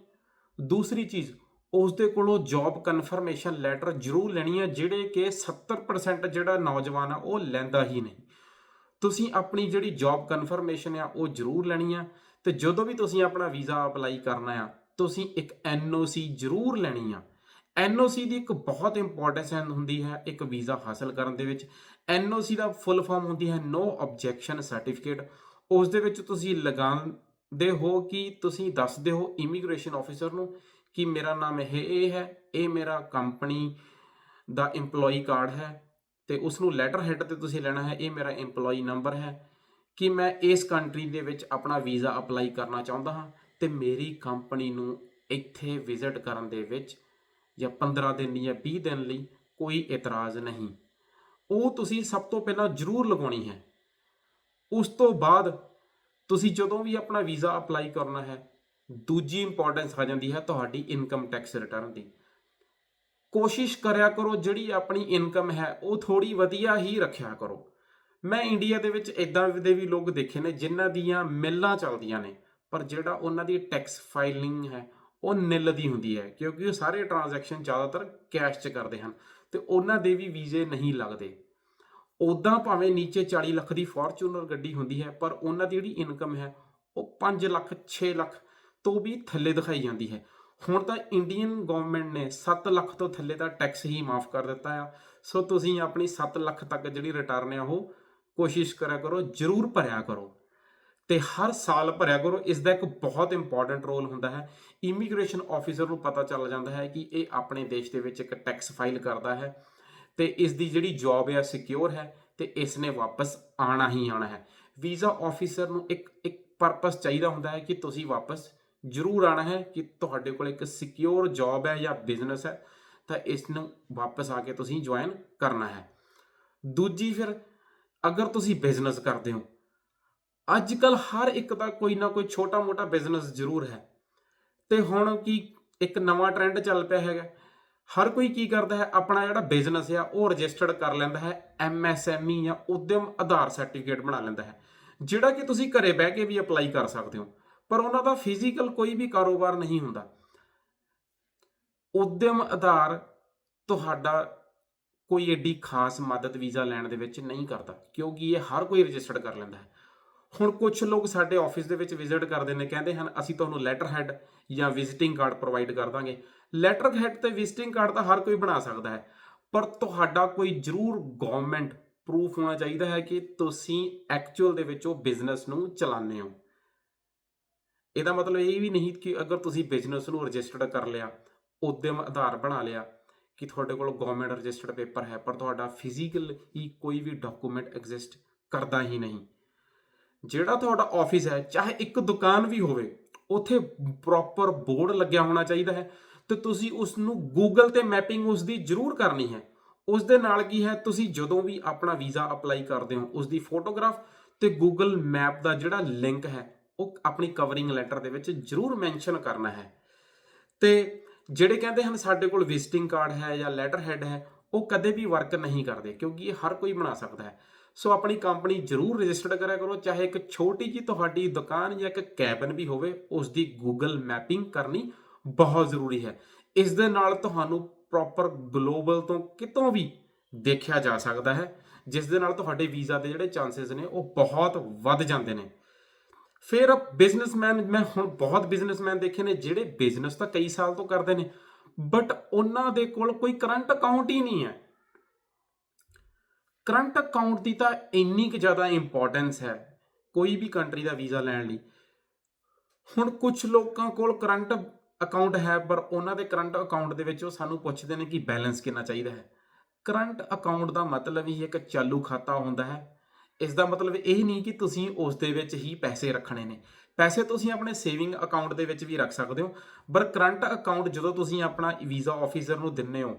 ਦੂਸਰੀ ਚੀਜ਼, ਉਸ ਦੇ ਕੋਲੋਂ ਜੌਬ ਕਨਫਰਮੇਸ਼ਨ ਲੈਟਰ ਜ਼ਰੂਰ ਲੈਣੀ ਹੈ, ਜਿਹੜੇ ਕਿ 70% ਜਿਹੜਾ ਨੌਜਵਾਨ ਆ, ਉਹ ਲੈਂਦਾ ਹੀ ਨਹੀਂ। ਤੁਸੀਂ ਆਪਣੀ ਜਿਹੜੀ ਜੌਬ ਕਨਫਰਮੇਸ਼ਨ ਆ, ਉਹ ਜ਼ਰੂਰ ਲੈਣੀ ਆ ਤੇ ਜਦੋਂ ਵੀ ਤੁਸੀਂ ਆਪਣਾ ਵੀਜ਼ਾ ਅਪਲਾਈ ਕਰਨਾ ਆ, ਤੁਸੀਂ ਇੱਕ ਐਨਓਸੀ ਜ਼ਰੂਰ ਲੈਣੀ ਆ। ਐਨਓਸੀ ਦੀ ਇੱਕ ਬਹੁਤ ਇੰਪੋਰਟੈਂਸ ਹੁੰਦੀ ਹੈ ਇੱਕ ਵੀਜ਼ਾ ਹਾਸਲ ਕਰਨ ਦੇ ਵਿੱਚ। ਐਨਓਸੀ ਦਾ ਫੁੱਲ ਫਾਰਮ ਹੁੰਦੀ ਹੈ ਨੋ ਆਬਜੈਕਸ਼ਨ ਸਰਟੀਫਿਕੇਟ ਉਸ ਦੇ ਵਿੱਚ ਤੁਸੀਂ ਲਗਾਉਂਦੇ ਹੋ ਕਿ ਤੁਸੀਂ ਦੱਸਦੇ ਹੋ ਇਮੀਗ੍ਰੇਸ਼ਨ ਆਫੀਸਰ ਨੂੰ ਕਿ ਮੇਰਾ ਨਾਮ ਇਹ ਇਹ ਹੈ, ਇਹ ਮੇਰਾ ਕੰਪਨੀ ਦਾ EMPLOYEE ਕਾਰਡ ਹੈ। ਤੇ ਉਸ ਨੂੰ ਲੈਟਰ ਹੈਡ ਤੇ ਤੁਸੀਂ ਲੈਣਾ ਹੈ, ਇਹ ਮੇਰਾ EMPLOYEE ਨੰਬਰ ਹੈ। ਕਿ ਮੈਂ ਇਸ ਕੰਟਰੀ ਦੇ ਵਿੱਚ ਆਪਣਾ ਵੀਜ਼ਾ ਅਪਲਾਈ ਕਰਨਾ ਚਾਹੁੰਦਾ ਹਾਂ ਤੇ ਮੇਰੀ ਕੰਪਨੀ ਨੂੰ ਇੱਥੇ ਵਿਜ਼ਿਟ ਕਰਨ ਦੇ ਵਿੱਚ ਜਾਂ 15 ਦਿਨ ਜਾਂ 20 ਦਿਨ ਲਈ ਕੋਈ ਇਤਰਾਜ਼ ਨਹੀਂ। ਉਹ ਤੁਸੀਂ ਸਭ ਤੋਂ ਪਹਿਲਾਂ ਜ਼ਰੂਰ ਲਗਾਉਣੀ ਹੈ। ਉਸ ਤੋਂ ਬਾਅਦ ਤੁਸੀਂ ਜਦੋਂ ਵੀ ਆਪਣਾ ਵੀਜ਼ਾ ਅਪਲਾਈ ਕਰਨਾ ਹੈ, ਦੂਜੀ ਇੰਪੋਰਟੈਂਸ ਆ ਜਾਂਦੀ ਹੈ ਤੁਹਾਡੀ ਇਨਕਮ ਟੈਕਸ ਰਿਟਰਨ ਦੀ। ਕੋਸ਼ਿਸ਼ ਕਰਿਆ ਕਰੋ, ਜਿਹੜੀ ਆਪਣੀ ਇਨਕਮ ਹੈ, ਉਹ ਥੋੜੀ ਵਧੀਆ ਹੀ ਰੱਖਿਆ ਕਰੋ। ਮੈਂ ਇੰਡੀਆ ਦੇ ਵਿੱਚ ਇਦਾਂ ਦੇ ਵੀ ਲੋਕ ਦੇਖੇ ਨੇ, ਜਿਨ੍ਹਾਂ ਦੀਆਂ ਮਿੱਲਾਂ ਚੱਲਦੀਆਂ ਨੇ, ਪਰ ਜਿਹੜਾ ਉਹਨਾਂ ਦੀ ਟੈਕਸ ਫਾਈਲਿੰਗ ਹੈ, ਉਹ ਨਿੱਲ ਦੀ ਹੁੰਦੀ ਹੈ, ਕਿਉਂਕਿ ਉਹ ਸਾਰੇ ਟ੍ਰਾਂਜੈਕਸ਼ਨ ਜ਼ਿਆਦਾਤਰ ਕੈਸ਼ 'ਚ ਕਰਦੇ ਹਨ, ਤੇ ਉਹਨਾਂ ਦੇ ਵੀ ਵੀਜ਼ੇ ਨਹੀਂ ਲੱਗਦੇ। ਉਦਾਂ ਭਾਵੇਂ ਨੀਚੇ 40 ਲੱਖ ਦੀ ਫੋਰਚੂਨਰ ਗੱਡੀ ਹੁੰਦੀ ਹੈ, ਪਰ ਉਹਨਾਂ ਦੀ ਜਿਹੜੀ ਇਨਕਮ ਹੈ, ਉਹ 5 ਲੱਖ 6 ਲੱਖ ਤੋਂ ਵੀ ਥੱਲੇ ਦਿਖਾਈ ਜਾਂਦੀ ਹੈ। ਹੁਣ ਤਾਂ ਇੰਡੀਅਨ ਗਵਰਨਮੈਂਟ ਨੇ 7 ਲੱਖ ਤੋਂ ਥੱਲੇ ਦਾ ਟੈਕਸ ਹੀ ਮਾਫ ਕਰ ਦਿੱਤਾ ਆ। ਸੋ ਤੁਸੀਂ ਆਪਣੀ 7 ਲੱਖ ਤੱਕ ਜਿਹੜੀ ਰਿਟਰਨ ਆ ਉਹ ਕੋਸ਼ਿਸ਼ ਕਰਿਆ ਕਰੋ, ਜ਼ਰੂਰ ਭਰਿਆ ਕਰੋ। ਤੇ ਹਰ ਸਾਲ ਭਰਿਆ ਕਰੋ ਇਸ ਦਾ ਇੱਕ ਬਹੁਤ ਇੰਪੋਰਟੈਂਟ ਰੋਲ ਹੁੰਦਾ ਹੈ। ਇਮੀਗ੍ਰੇਸ਼ਨ ਆਫੀਸਰ ਨੂੰ ਪਤਾ ਚੱਲ ਜਾਂਦਾ ਹੈ ਕਿ ਇਹ ਆਪਣੇ ਦੇਸ਼ ਦੇ ਵਿੱਚ ਇੱਕ ਟੈਕਸ ਫਾਈਲ ਕਰਦਾ ਹੈ ਤੇ ਇਸ ਦੀ ਜਿਹੜੀ ਜੌਬ ਹੈ ਸਿਕਿਉਰ ਹੈ ਤੇ ਇਸ ਨੇ ਵਾਪਸ ਆਣਾ ਹੀ ਆਣਾ ਹੈ। ਵੀਜ਼ਾ ਆਫੀਸਰ ਨੂੰ ਇੱਕ ਇੱਕ ਪਰਪਸ ਚਾਹੀਦਾ ਹੁੰਦਾ ਹੈ ਕਿ ਤੁਸੀਂ ਵਾਪਸ ਜ਼ਰੂਰ ਆਣਾ ਹੈ ਕਿ ਤੁਹਾਡੇ ਕੋਲ ਇੱਕ ਸਿਕਿਉਰ ਜੌਬ ਹੈ ਜਾਂ ਬਿਜ਼ਨਸ ਹੈ, ਤਾਂ ਇਸ ਨੂੰ ਵਾਪਸ ਆ ਕੇ ਤੁਸੀਂ ਜੁਆਇਨ ਕਰਨਾ ਹੈ। ਦੂਜੀ ਫਿਰ, ਅਗਰ ਤੁਸੀਂ ਬਿਜ਼ਨਸ ਕਰਦੇ ਹੋ ਅੱਜ ਕੱਲ ਹਰ ਇੱਕ ਦਾ ਕੋਈ ਨਾ ਕੋਈ ਛੋਟਾ-ਮੋਟਾ ਬਿਜ਼ਨਸ ਜ਼ਰੂਰ ਹੈ। ਤੇ ਹੁਣ ਕੀ ਇੱਕ ਨਵਾਂ ਟ੍ਰੈਂਡ ਚੱਲ ਪਿਆ ਹੈਗਾ, ਹਰ ਕੋਈ ਕੀ ਕਰਦਾ ਹੈ, ਆਪਣਾ ਜਿਹੜਾ ਬਿਜ਼ਨਸ ਆ, ਉਹ ਰਜਿਸਟਰਡ ਕਰ ਲੈਂਦਾ ਹੈ ਐਮਐਸਐਮਈ ਜਾਂ ਉਦਯਮ ਆਧਾਰ ਸਰਟੀਫਿਕੇਟ ਬਣਾ ਲੈਂਦਾ ਹੈ, ਜਿਹੜਾ ਕਿ ਤੁਸੀਂ ਘਰੇ ਬਹਿ ਕੇ ਵੀ ਅਪਲਾਈ ਕਰ ਸਕਦੇ ਹੋ। ਪਰ ਉਹਨਾਂ ਦਾ ਫਿਜ਼ੀਕਲ ਕੋਈ ਵੀ ਕਾਰੋਬਾਰ ਨਹੀਂ ਹੁੰਦਾ। ਉਦਯਮ ਆਧਾਰ ਤੁਹਾਡਾ ਕੋਈ ਏਡੀ ਖਾਸ ਮਦਦ ਵੀਜ਼ਾ ਲੈਣ ਦੇ ਵਿੱਚ ਨਹੀਂ ਕਰਦਾ, ਕਿਉਂਕਿ ਇਹ ਹਰ ਕੋਈ ਰਜਿਸਟਰਡ ਕਰ ਲੈਂਦਾ ਹੈ। ਹੁਣ ਕੁਝ ਲੋਕ ਸਾਡੇ ਆਫਿਸ ਦੇ ਵਿੱਚ ਵਿਜ਼ਿਟ ਕਰਦੇ ਨੇ, ਕਹਿੰਦੇ ਹਨ, ਅਸੀਂ ਤੁਹਾਨੂੰ ਲੈਟਰ ਹੈਡ ਜਾਂ ਵਿਜ਼ਿਟਿੰਗ ਕਾਰਡ ਪ੍ਰੋਵਾਈਡ ਕਰ ਦਾਂਗੇ। ਲੈਟਰ ਹੈਡ ਤੇ ਵਿਜ਼ਿਟਿੰਗ ਕਾਰਡ ਤਾਂ ਹਰ ਕੋਈ ਬਣਾ ਸਕਦਾ ਹੈ, ਪਰ ਤੁਹਾਡਾ ਕੋਈ ਜ਼ਰੂਰ ਗਵਰਨਮੈਂਟ ਪ੍ਰੂਫ ਹੋਣਾ ਚਾਹੀਦਾ ਹੈ ਕਿ ਤੁਸੀਂ ਐਕਚੁਅਲ ਦੇ ਵਿੱਚ ਉਹ ਬਿਜ਼ਨਸ ਨੂੰ ਚਲਾਉਂਦੇ ਹੋ। ਇਹਦਾ ਮਤਲਬ ਇਹ ਵੀ ਨਹੀਂ ਕਿ ਅਗਰ ਤੁਸੀਂ ਬਿਜ਼ਨਸ ਨੂੰ ਰਜਿਸਟਰਡ ਕਰ ਲਿਆ, ਉਦਮ ਆਧਾਰ ਬਣਾ ਲਿਆ ਕਿ ਤੁਹਾਡੇ ਕੋਲ ਗਵਰਨਮੈਂਟ ਰਜਿਸਟਰਡ ਪੇਪਰ ਹੈ, ਪਰ ਤੁਹਾਡਾ ਫਿਜ਼ੀਕਲ ਹੀ ਕੋਈ ਵੀ ਡਾਕੂਮੈਂਟ ਐਗਜ਼ਿਸਟ ਕਰਦਾ ਹੀ ਨਹੀਂ। ਜਿਹੜਾ ਤੁਹਾਡਾ ਆਫਿਸ ਹੈ, ਚਾਹੇ ਇੱਕ ਦੁਕਾਨ ਵੀ ਹੋਵੇ, ਉੱਥੇ ਪ੍ਰੋਪਰ ਬੋਰਡ ਲੱਗਿਆ ਹੋਣਾ ਚਾਹੀਦਾ ਹੈ ਤੇ ਤੁਸੀਂ ਉਸ ਨੂੰ ਗੂਗਲ ਤੇ ਮੈਪਿੰਗ ਉਸ ਦੀ ਜ਼ਰੂਰ ਕਰਨੀ ਹੈ। ਉਸ ਦੇ ਨਾਲ ਕੀ ਹੈ, ਤੁਸੀਂ ਜਦੋਂ ਵੀ ਆਪਣਾ ਵੀਜ਼ਾ ਅਪਲਾਈ ਕਰਦੇ ਹੋ ਉਸ ਦੀ ਫੋਟੋਗ੍ਰਾਫ ਤੇ ਗੂਗਲ ਮੈਪ ਦਾ ਜਿਹੜਾ ਲਿੰਕ ਹੈ ਉਹ ਆਪਣੀ ਕਵਰਿੰਗ ਲੈਟਰ ਦੇ ਵਿੱਚ ਜ਼ਰੂਰ ਮੈਂਸ਼ਨ ਕਰਨਾ ਹੈ। ਤੇ ਜਿਹੜੇ ਕਹਿੰਦੇ ਹਨ ਸਾਡੇ ਕੋਲ ਵਿਜ਼ਿਟਿੰਗ ਕਾਰਡ ਹੈ ਜਾਂ ਲੈਟਰ ਹੈਡ ਹੈ, ਉਹ ਕਦੇ ਵੀ ਵਰਕ ਨਹੀਂ ਕਰਦੇ ਕਿਉਂਕਿ ਇਹ ਹਰ ਕੋਈ ਬਣਾ ਸਕਦਾ ਹੈ। ਸੋ ਆਪਣੀ ਕੰਪਨੀ ਜ਼ਰੂਰ ਰਜਿਸਟਰਡ ਕਰਿਆ ਕਰੋ, ਚਾਹੇ ਇੱਕ ਛੋਟੀ ਜੀ ਤੁਹਾਡੀ ਦੁਕਾਨ ਜਾਂ ਇੱਕ ਕੈਬਨ ਵੀ ਹੋਵੇ ਉਸ ਦੀ ਗੂਗਲ ਮੈਪਿੰਗ ਕਰਨੀ ਬਹੁਤ ਜ਼ਰੂਰੀ ਹੈ। ਇਸ ਦੇ ਨਾਲ ਤੁਹਾਨੂੰ ਪ੍ਰੋਪਰ ਗਲੋਬਲ ਤੋਂ ਕਿਤੋਂ ਵੀ ਦੇਖਿਆ ਜਾ ਸਕਦਾ ਹੈ, ਜਿਸ ਦੇ ਨਾਲ ਤੁਹਾਡੇ ਵੀਜ਼ਾ ਦੇ ਜਿਹੜੇ ਚਾਂਸਸ ਨੇ, ਉਹ ਬਹੁਤ ਵੱਧ ਜਾਂਦੇ ਨੇ। ਫਿਰ ਬਿਜ਼ਨਸਮੈਨ ਮੈਂ ਹੁਣ ਬਹੁਤ ਬਿਜ਼ਨਸਮੈਨ ਦੇਖੇ ਨੇ, ਜਿਹੜੇ ਬਿਜ਼ਨਸ ਤਾਂ ਕਈ ਸਾਲ ਤੋਂ ਕਰਦੇ ਨੇ ਬਟ ਉਹਨਾਂ ਦੇ ਕੋਲ ਕੋਈ ਕਰੰਟ ਅਕਾਊਂਟ ਹੀ ਨਹੀਂ ਹੈ। ਕਰੰਟ ਅਕਾਊਂਟ ਦੀ ਤਾਂ ਇੰਨੀ ਕੁ ਜ਼ਿਆਦਾ ਇੰਪੋਰਟੈਂਸ ਹੈ, ਕੋਈ ਵੀ ਕੰਟਰੀ ਦਾ ਵੀਜ਼ਾ ਲੈਣ ਲਈ। ਹੁਣ ਕੁਝ ਲੋਕਾਂ ਕੋਲ ਕਰੰਟ ਅਕਾਊਂਟ ਹੈ, ਪਰ ਉਹਨਾਂ ਦੇ ਕਰੰਟ ਅਕਾਊਂਟ ਦੇ ਵਿੱਚ ਉਹ ਸਾਨੂੰ ਪੁੱਛਦੇ ਨੇ ਕਿ ਬੈਲੈਂਸ ਕਿੰਨਾ ਚਾਹੀਦਾ ਹੈ। ਕਰੰਟ ਅਕਾਊਂਟ ਦਾ ਮਤਲਬ ਹੀ ਇੱਕ ਚਾਲੂ ਖਾਤਾ ਹੁੰਦਾ ਹੈ ਇਸ ਦਾ ਮਤਲਬ ਇਹ ਨਹੀਂ ਕਿ ਤੁਸੀਂ ਉਸ ਦੇ ਵਿੱਚ ਹੀ ਪੈਸੇ ਰੱਖਣੇ ਨੇ। ਪੈਸੇ ਤੁਸੀਂ ਆਪਣੇ ਸੇਵਿੰਗ ਅਕਾਊਂਟ ਦੇ ਵਿੱਚ ਵੀ ਰੱਖ ਸਕਦੇ ਹੋ, ਪਰ ਕਰੰਟ ਅਕਾਊਂਟ ਜਦੋਂ ਤੁਸੀਂ ਆਪਣਾ ਵੀਜ਼ਾ ਆਫੀਸਰ ਨੂੰ ਦਿੰਨੇ ਹੋ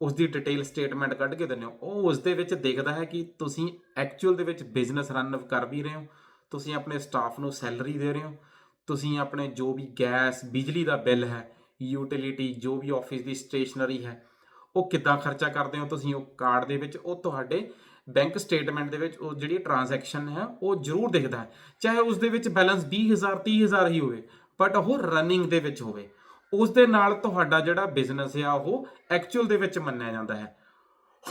ਉਸ ਦੀ ਡਿਟੇਲ ਸਟੇਟਮੈਂਟ ਕੱਢ ਕੇ ਦਿੰਦੇ ਹੋ, ਉਹ ਉਸ ਦੇ ਵਿੱਚ ਦੇਖਦਾ ਹੈ ਕਿ ਤੁਸੀਂ ਐਕਚੁਅਲ ਦੇ ਵਿੱਚ ਬਿਜ਼ਨਸ ਰਨ ਕਰ ਵੀ ਰਹੇ ਹੋ, ਤੁਸੀਂ ਆਪਣੇ ਸਟਾਫ ਨੂੰ ਸੈਲਰੀ ਦੇ ਰਹੇ ਹੋ, ਤੁਸੀਂ ਆਪਣੇ ਜੋ ਵੀ ਗੈਸ, ਬਿਜਲੀ ਦਾ ਬਿੱਲ ਹੈ, ਯੂਟਿਲਿਟੀ, ਜੋ ਵੀ ਆਫਿਸ ਦੀ ਸਟੇਸ਼ਨਰੀ ਹੈ, ਉਹ ਕਿੱਦਾਂ ਖਰਚਾ ਕਰਦੇ ਹੋ ਤੁਸੀਂ ਉਹ ਕਾਰਡ ਦੇ ਵਿੱਚ, ਉਹ ਤੁਹਾਡੇ ਬੈਂਕ ਸਟੇਟਮੈਂਟ ਦੇ ਵਿੱਚ ਉਹ ਜਿਹੜੀ ਟ੍ਰਾਂਜੈਕਸ਼ਨ ਹੈ, ਉਹ ਜ਼ਰੂਰ ਦਿਖਦਾ ਹੈ। ਚਾਹੇ ਉਸ ਦੇ ਵਿੱਚ ਬੈਲੈਂਸ 20000 30000 ਹੀ ਹੋਵੇ ਬਟ ਉਹ ਰਨਿੰਗ ਦੇ ਵਿੱਚ ਹੋਵੇ। ਉਸ ਦੇ ਨਾਲ ਤੁਹਾਡਾ ਜਿਹੜਾ ਬਿਜ਼ਨਸ ਆ, ਉਹ ਐਕਚੁਅਲ ਦੇ ਵਿੱਚ ਮੰਨਿਆ ਜਾਂਦਾ ਹੈ।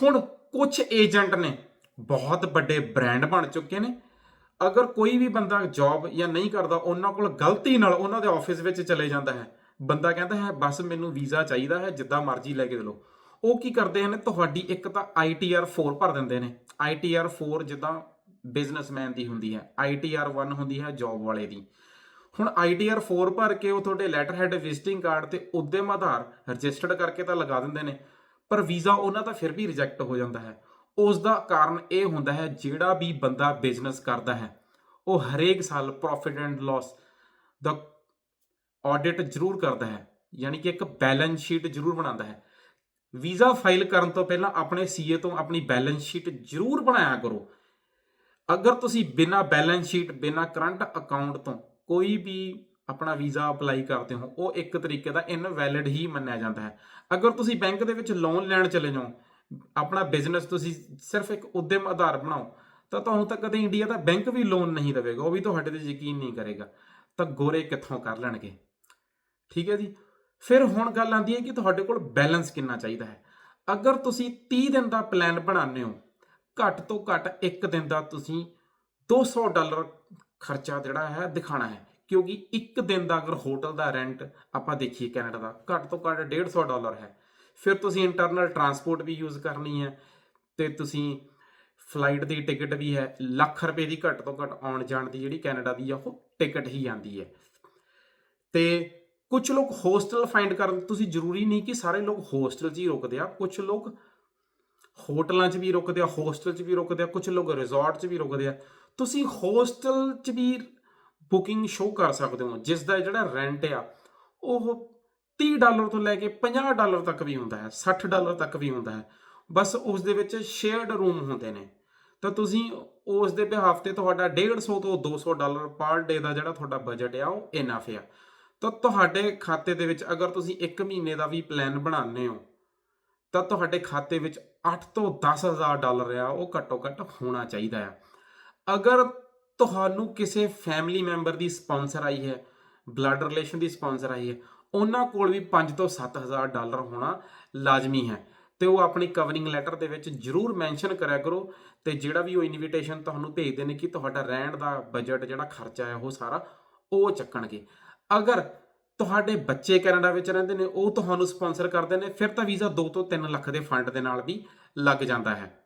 ਹੁਣ ਕੁਝ ਏਜੰਟ ਨੇ ਬਹੁਤ ਵੱਡੇ ਬ੍ਰਾਂਡ ਬਣ ਚੁੱਕੇ ਨੇ। ਅਗਰ ਕੋਈ ਵੀ ਬੰਦਾ ਜੌਬ ਜਾਂ ਨਹੀਂ ਕਰਦਾ, ਉਹਨਾਂ ਕੋਲ ਗਲਤੀ ਨਾਲ ਉਹਨਾਂ ਦੇ ਆਫਿਸ ਵਿੱਚ ਚਲੇ ਜਾਂਦਾ ਹੈ। ਬੰਦਾ ਕਹਿੰਦਾ ਹੈ, ਬਸ ਮੈਨੂੰ ਵੀਜ਼ਾ ਚਾਹੀਦਾ ਹੈ, ਜਿੱਦਾਂ ਮਰਜ਼ੀ ਲੈ ਕੇ ਦੇ ਲਓ ਉਹ ਕੀ ਕਰਦੇ ਹਨ? ਤੁਹਾਡੀ ਇੱਕ ਤਾਂ ITR 4 ਭਰ ਦਿੰਦੇ ਨੇ। ITR 4 ਜਿੱਦਾਂ ਬਿਜ਼ਨਸਮੈਨ ਦੀ ਹੁੰਦੀ ਹੈ। ITR 1 ਹੁੰਦੀ ਹੈ ਜੌਬ ਵਾਲੇ ਦੀ। ਹੁਣ ITR 4 ਭਰ ਕੇ ਉਹ ਤੁਹਾਡੇ ਲੈਟਰ ਹੈਡ ਵਿਜ਼ਿਟਿੰਗ ਕਾਰਡ ਤੇ ਉਦਮ ਆਧਾਰ ਰਜਿਸਟਰਡ ਕਰਕੇ ਤਾਂ ਲਗਾ ਦਿੰਦੇ ਨੇ, ਪਰ ਵੀਜ਼ਾ ਉਹਨਾਂ ਦਾ ਫਿਰ ਵੀ ਰਿਜੈਕਟ ਹੋ ਜਾਂਦਾ ਹੈ। ਉਸ ਦਾ ਕਾਰਨ ਇਹ ਹੁੰਦਾ ਹੈ, ਜਿਹੜਾ ਵੀ ਬੰਦਾ ਬਿਜ਼ਨਸ ਕਰਦਾ ਹੈ, ਉਹ ਹਰੇਕ ਸਾਲ ਪ੍ਰੋਫਿਟ ਐਂਡ ਲਾਸ ਦਾ ਆਡਿਟ ਜ਼ਰੂਰ ਕਰਦਾ ਹੈ। ਯਾਨੀ ਕਿ ਇੱਕ ਬੈਲੈਂਸ ਸ਼ੀਟ ਜ਼ਰੂਰ ਬਣਾਉਂਦਾ ਹੈ। ਵੀਜ਼ਾ ਫਾਈਲ ਕਰਨ ਤੋਂ ਪਹਿਲਾਂ ਆਪਣੇ ਸੀਏ ਤੋਂ ਆਪਣੀ ਬੈਲੈਂਸ ਸ਼ੀਟ ਜ਼ਰੂਰ ਬਣਾਇਆ ਕਰੋ। ਅਗਰ ਤੁਸੀਂ ਬਿਨਾ ਬੈਲੈਂਸ ਸ਼ੀਟ, ਬਿਨਾ ਕਰੰਟ ਅਕਾਊਂਟ ਤੋਂ ਕੋਈ ਵੀ ਆਪਣਾ ਵੀਜ਼ਾ ਅਪਲਾਈ ਕਰਦੇ ਹੋ, ਉਹ ਇੱਕ ਤਰੀਕੇ ਦਾ ਇਨਵੈਲਿਡ ਹੀ ਮੰਨਿਆ ਜਾਂਦਾ ਹੈ। ਅਗਰ ਤੁਸੀਂ ਬੈਂਕ ਦੇ ਵਿੱਚ ਲੋਨ ਲੈਣ ਚਲੇ ਜਾਓ, ਆਪਣਾ ਬਿਜ਼ਨਸ ਤੁਸੀਂ ਸਿਰਫ ਇੱਕ ਉਦਮ ਆਧਾਰ ਬਣਾਓ, ਤਾਂ ਤੁਹਾਨੂੰ ਤਾਂ ਕਦੇ ਇੰਡੀਆ ਦਾ ਬੈਂਕ ਵੀ ਲੋਨ ਨਹੀਂ ਦੇਵੇਗਾ, ਉਹ ਵੀ ਤੁਹਾਡੇ ਤੇ ਯਕੀਨ ਨਹੀਂ ਕਰੇਗਾ। ਤਾਂ ਗੋਰੇ ਕਿੱਥੋਂ ਕਰ ਲੈਣਗੇ? ਠੀਕ ਹੈ ਜੀ? ਫਿਰ ਹੁਣ ਗੱਲ ਆਉਂਦੀ ਹੈ ਕਿ ਤੁਹਾਡੇ ਕੋਲ ਬੈਲੈਂਸ ਕਿੰਨਾ ਚਾਹੀਦਾ ਹੈ। ਅਗਰ ਤੁਸੀਂ 30 ਦਿਨ ਦਾ ਪਲਾਨ ਬਣਾਉਂਦੇ ਹੋ, ਘੱਟ ਤੋਂ ਘੱਟ ਇੱਕ ਦਿਨ ਦਾ ਤੁਸੀਂ 200 ਡਾਲਰ ਖਰਚਾ ਜਿਹੜਾ ਹੈ ਦਿਖਾਣਾ ਹੈ। ਕਿਉਂਕਿ ਇੱਕ ਦਿਨ ਦਾ ਅਗਰ ਹੋਟਲ ਦਾ ਰੈਂਟ ਆਪਾਂ ਦੇਖੀਏ ਕੈਨੇਡਾ ਦਾ, ਘੱਟ ਤੋਂ ਘੱਟ 150 ਡਾਲਰ ਹੈ। ਫਿਰ ਤੁਸੀਂ ਇੰਟਰਨਲ ਟਰਾਂਸਪੋਰਟ ਵੀ ਯੂਜ਼ ਕਰਨੀ ਹੈ ਤੇ ਤੁਸੀਂ ਫਲਾਈਟ ਦੀ ਟਿਕਟ ਵੀ ਹੈ, ਲੱਖ ਰੁਪਏ ਦੀ ਘੱਟ ਤੋਂ ਘੱਟ ਆਉਣ ਜਾਣ ਦੀ ਜਿਹੜੀ ਕੈਨੇਡਾ ਦੀ ਆ, ਉਹ ਟਿਕਟ ਹੀ ਆਂਦੀ ਹੈ। ਤੇ ਕੁਝ ਲੋਕ ਹੋਸਟਲ ਫਾਈਂਡ ਕਰਨ, ਤੁਸੀਂ ਜ਼ਰੂਰੀ ਨਹੀਂ ਕਿ ਸਾਰੇ ਲੋਕ ਹੋਸਟਲ 'ਚ ਹੀ ਰੁਕਦੇ ਆ ਕੁਝ ਲੋਕ ਹੋਟਲਾਂ 'ਚ ਵੀ ਰੁਕਦੇ ਆ ਹੋਸਟਲ 'ਚ ਵੀ ਰੁਕਦੇ ਆ ਕੁਝ ਲੋਕ ਰਿਜ਼ੋਰਟ 'ਚ ਵੀ ਰੁਕਦੇ ਆ। ਤੁਸੀਂ ਹੋਸਟਲ 'ਚ ਵੀ ਬੁਕਿੰਗ ਸ਼ੋ ਕਰ ਸਕਦੇ ਹੋ, ਜਿਸ ਦਾ ਜਿਹੜਾ ਰੈਂਟ ਆ, ਉਹ 30 ਡਾਲਰ ਤੋਂ ਲੈ ਕੇ 50 ਡਾਲਰ ਤੱਕ ਵੀ ਹੁੰਦਾ ਹੈ 60 ਡਾਲਰ ਤੱਕ ਵੀ ਹੁੰਦਾ ਹੈ। ਬਸ ਉਸ ਦੇ ਵਿੱਚ ਸ਼ੇਅਰਡ ਰੂਮ ਹੁੰਦੇ ਨੇ। ਤਾਂ ਤੁਸੀਂ ਉਸ ਦੇ ਬਿਹਾਫ ਤੇ ਤੁਹਾਡਾ 150 ਤੋਂ 200 ਡਾਲਰ ਪਰ ਡੇ ਦਾ ਜਿਹੜਾ ਤੁਹਾਡਾ ਬਜਟ ਆ, ਉਹ ਇਨਫ ਆ। ਤਾਂ ਤੁਹਾਡੇ ਖਾਤੇ ਦੇ ਵਿੱਚ ਅਗਰ ਤੁਸੀਂ 1 ਮਹੀਨੇ ਦਾ ਵੀ ਪਲਾਨ ਬਣਾਉਂਦੇ ਹੋ, ਤਾਂ ਤੁਹਾਡੇ ਖਾਤੇ ਵਿੱਚ 8 ਤੋਂ 10000 ਡਾਲਰ ਆ, ਉਹ ਘੱਟੋ ਘੱਟ ਹੋਣਾ ਚਾਹੀਦਾ ਆ। ਅਗਰ ਤੁਹਾਨੂੰ ਕਿਸੇ ਫੈਮਿਲੀ ਮੈਂਬਰ ਦੀ ਸਪਾਂਸਰ ਆਈ ਹੈ ਬਲੱਡ ਰਿਲੇਸ਼ਨ ਦੀ ਸਪਾਂਸਰ ਆਈ ਹੈ, ਉਹਨਾਂ ਕੋਲ ਵੀ 5 ਤੋਂ 7000 ਡਾਲਰ ਹੋਣਾ ਲਾਜ਼ਮੀ ਹੈ। ਤੇ ਉਹ ਆਪਣੀ ਕਵਰਿੰਗ ਲੈਟਰ ਦੇ ਵਿੱਚ ਜਰੂਰ ਮੈਂਸ਼ਨ ਕਰਿਆ ਕਰੋ ਤੇ ਜਿਹੜਾ ਵੀ ਉਹ ਇਨਵੀਟੇਸ਼ਨ ਤੁਹਾਨੂੰ ਭੇਜਦੇ ਨੇ ਕਿ ਤੁਹਾਡਾ ਰਹਿਣ ਦਾ ਬਜਟ ਜਿਹੜਾ ਖਰਚਾ ਹੈ ਉਹ ਸਾਰਾ ਉਹ ਚੱਕਣਗੇ। ਅਗਰ ਤੁਹਾਡੇ ਬੱਚੇ ਕੈਨੇਡਾ ਵਿੱਚ ਰਹਿੰਦੇ ਨੇ, ਉਹ ਤੁਹਾਨੂੰ ਸਪਾਂਸਰ ਕਰਦੇ ਨੇ, ਫਿਰ ਤਾਂ ਵੀਜ਼ਾ 2 ਤੋਂ 3 ਲੱਖ ਦੇ ਫੰਡ ਦੇ ਨਾਲ ਵੀ ਲੱਗ ਜਾਂਦਾ ਹੈ।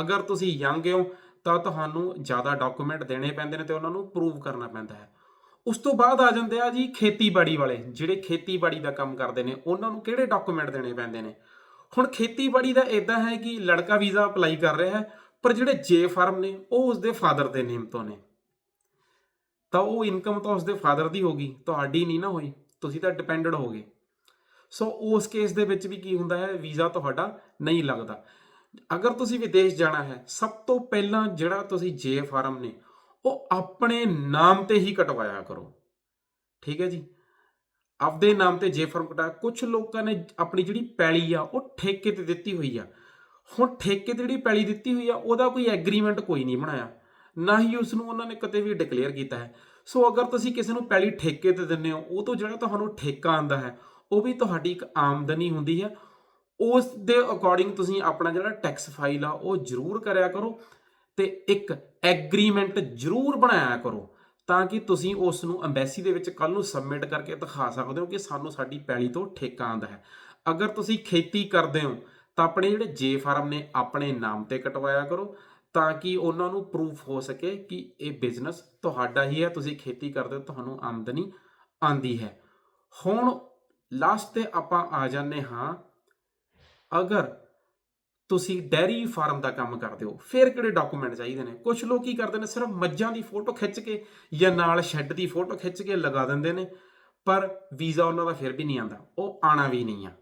ਅਗਰ ਤੁਸੀਂ ਯੰਗ ਹੋ, ਤਾਂ ਤੁਹਾਨੂੰ ਜ਼ਿਆਦਾ ਡਾਕੂਮੈਂਟ ਦੇਣੇ ਪੈਂਦੇ ਨੇ ਤੇ ਉਹਨਾਂ ਨੂੰ ਪ੍ਰੂਵ ਕਰਨਾ ਪੈਂਦਾ ਹੈ। ਉਸ ਤੋਂ ਬਾਅਦ ਆ ਜਾਂਦੇ ਆ ਜੀ ਖੇਤੀਬਾੜੀ ਵਾਲੇ, ਜਿਹੜੇ ਖੇਤੀਬਾੜੀ ਦਾ ਕੰਮ ਕਰਦੇ ਨੇ, ਉਹਨਾਂ ਨੂੰ ਕਿਹੜੇ ਡਾਕੂਮੈਂਟ ਦੇਣੇ ਪੈਂਦੇ ਨੇ? ਹੁਣ ਖੇਤੀਬਾੜੀ ਦਾ ਇਦਾਂ ਹੈ ਕਿ ਲੜਕਾ ਵੀਜ਼ਾ ਅਪਲਾਈ ਕਰ ਰਿਹਾ ਹੈ, ਪਰ ਜਿਹੜੇ ਜੇ ਫਾਰਮ ਨੇ, ਉਹ ਉਸਦੇ ਫਾਦਰ ਦੇ ਨੇਮ ਤੋਂ ਨੇ। ਤਾਂ ਉਹ ਇਨਕਮ ਤਾਂ ਉਸਦੇ ਫਾਦਰ ਦੀ ਹੋਗੀ ਤੁਹਾਡੀ ਨਹੀਂ ਨਾ ਹੋਈ, ਤੁਸੀਂ ਤਾਂ ਡਿਪੈਂਡਡ ਹੋਗੇ। ਸੋ ਉਸ ਕੇਸ ਦੇ ਵਿੱਚ ਵੀ ਕੀ ਹੁੰਦਾ ਹੈ, ਵੀਜ਼ਾ ਤੁਹਾਡਾ ਨਹੀਂ ਲੱਗਦਾ। ਅਗਰ ਤੁਸੀਂ ਵਿਦੇਸ਼ ਜਾਣਾ ਹੈ, ਸਭ ਤੋਂ ਪਹਿਲਾਂ ਜਿਹੜਾ ਤੁਸੀਂ ਜੇ ਫਾਰਮ ਨੇ, ਉਹ ਆਪਣੇ ਨਾਮ ਤੇ ਹੀ ਕਟਵਾਇਆ ਕਰੋ। ਠੀਕ ਹੈ ਜੀ? ਆਪਦੇ ਨਾਮ ਤੇ ਜੇ ਫਾਰਮ ਕਟਾਇਆ ਕੁਝ ਲੋਕਾਂ ਨੇ ਆਪਣੀ ਜਿਹੜੀ ਪੈਲੀ ਆ, ਉਹ ਠੇਕੇ ਤੇ ਦਿੱਤੀ ਹੋਈ ਆ। ਹੁਣ ਠੇਕੇ ਤੇ ਜਿਹੜੀ ਪੈਲੀ ਦਿੱਤੀ ਹੋਈ ਆ, ਉਹਦਾ ਕੋਈ ਐਗਰੀਮੈਂਟ ਕੋਈ ਨਹੀਂ ਬਣਾਇਆ। ਨਾ ਹੀ ਉਸ ਨੂੰ ਉਹਨਾਂ ਨੇ ਕਦੇ ਵੀ ਡਿਕਲੇਅਰ ਕੀਤਾ ਹੈ। ਸੋ ਅਗਰ ਤੁਸੀਂ ਕਿਸੇ ਨੂੰ ਪੈਲੀ ਠੇਕੇ ਤੇ ਦਿੰਦੇ ਹੋ, ਉਹ ਤੋਂ ਜਿਹੜਾ ਤੁਹਾਨੂੰ ਠੇਕਾ ਆਂਦਾ ਹੈ, ਉਹ ਵੀ ਤੁਹਾਡੀ ਇੱਕ ਆਮਦਨੀ ਹੁੰਦੀ ਹੈ। ਉਸ ਦੇ ਅਕੋਰਡਿੰਗ ਤੁਸੀਂ ਆਪਣਾ ਜਿਹੜਾ ਟੈਕਸ ਫਾਈਲ ਆ, ਉਹ ਜ਼ਰੂਰ ਕਰਿਆ ਕਰੋ ਤੇ ਇੱਕ ਐਗਰੀਮੈਂਟ ਜ਼ਰੂਰ ਬਣਾਇਆ ਕਰੋ ਤਾਂ ਕਿ ਤੁਸੀਂ ਉਸ ਨੂੰ ਐਮਬੈਸੀ ਦੇ ਵਿੱਚ ਕੱਲ ਨੂੰ ਸਬਮਿਟ ਕਰਕੇ ਦਿਖਾ ਸਕਦੇ ਹੋ ਕਿ ਸਾਨੂੰ ਸਾਡੀ ਪੈਲੀ ਤੋਂ ਠੇਕਾ ਆਂਦਾ ਹੈ। ਅਗਰ ਤੁਸੀਂ ਖੇਤੀ ਕਰਦੇ ਹੋ, ਤਾਂ ਆਪਣੇ ਜਿਹੜੇ ਜੇ ਫਾਰਮ ਨੇ, ਆਪਣੇ ਨਾਮ ਤੇ ਕਟਵਾਇਆ ਕਰੋ। ਤਾਂ ਕਿ ਉਹਨਾਂ ਨੂੰ ਪ੍ਰੂਫ ਹੋ ਸਕੇ ਕਿ ਇਹ ਬਿਜ਼ਨਸ ਤੁਹਾਡਾ ਹੀ ਹੈ, ਤੁਸੀਂ ਖੇਤੀ ਕਰਦੇ ਹੋ, ਤੁਹਾਨੂੰ ਆਮਦਨੀ ਆਂਦੀ ਹੈ। ਹੁਣ ਲਾਸਟ ਤੇ ਆਪਾਂ ਆ ਜਾਂਦੇ ਹਾਂ। ਅਗਰ ਤੁਸੀਂ ਡੈਰੀ ਫਾਰਮ ਦਾ ਕੰਮ ਕਰਦੇ ਹੋ, ਫਿਰ ਕਿਹੜੇ ਡਾਕੂਮੈਂਟ ਚਾਹੀਦੇ ਨੇ? ਕੁਝ ਲੋਕ ਕੀ ਕਰਦੇ ਨੇ, ਸਿਰਫ ਮੱਝਾਂ ਦੀ ਫੋਟੋ ਖਿੱਚ ਕੇ ਜਾਂ ਨਾਲ ਸ਼ੈੱਡ ਦੀ ਫੋਟੋ ਖਿੱਚ ਕੇ ਲਗਾ ਦਿੰਦੇ ਨੇ, ਪਰ ਵੀਜ਼ਾ ਉਹਨਾਂ ਦਾ ਫਿਰ ਵੀ ਨਹੀਂ ਆਂਦਾ ਉਹ ਆਣਾ ਵੀ ਨਹੀਂ ਆ।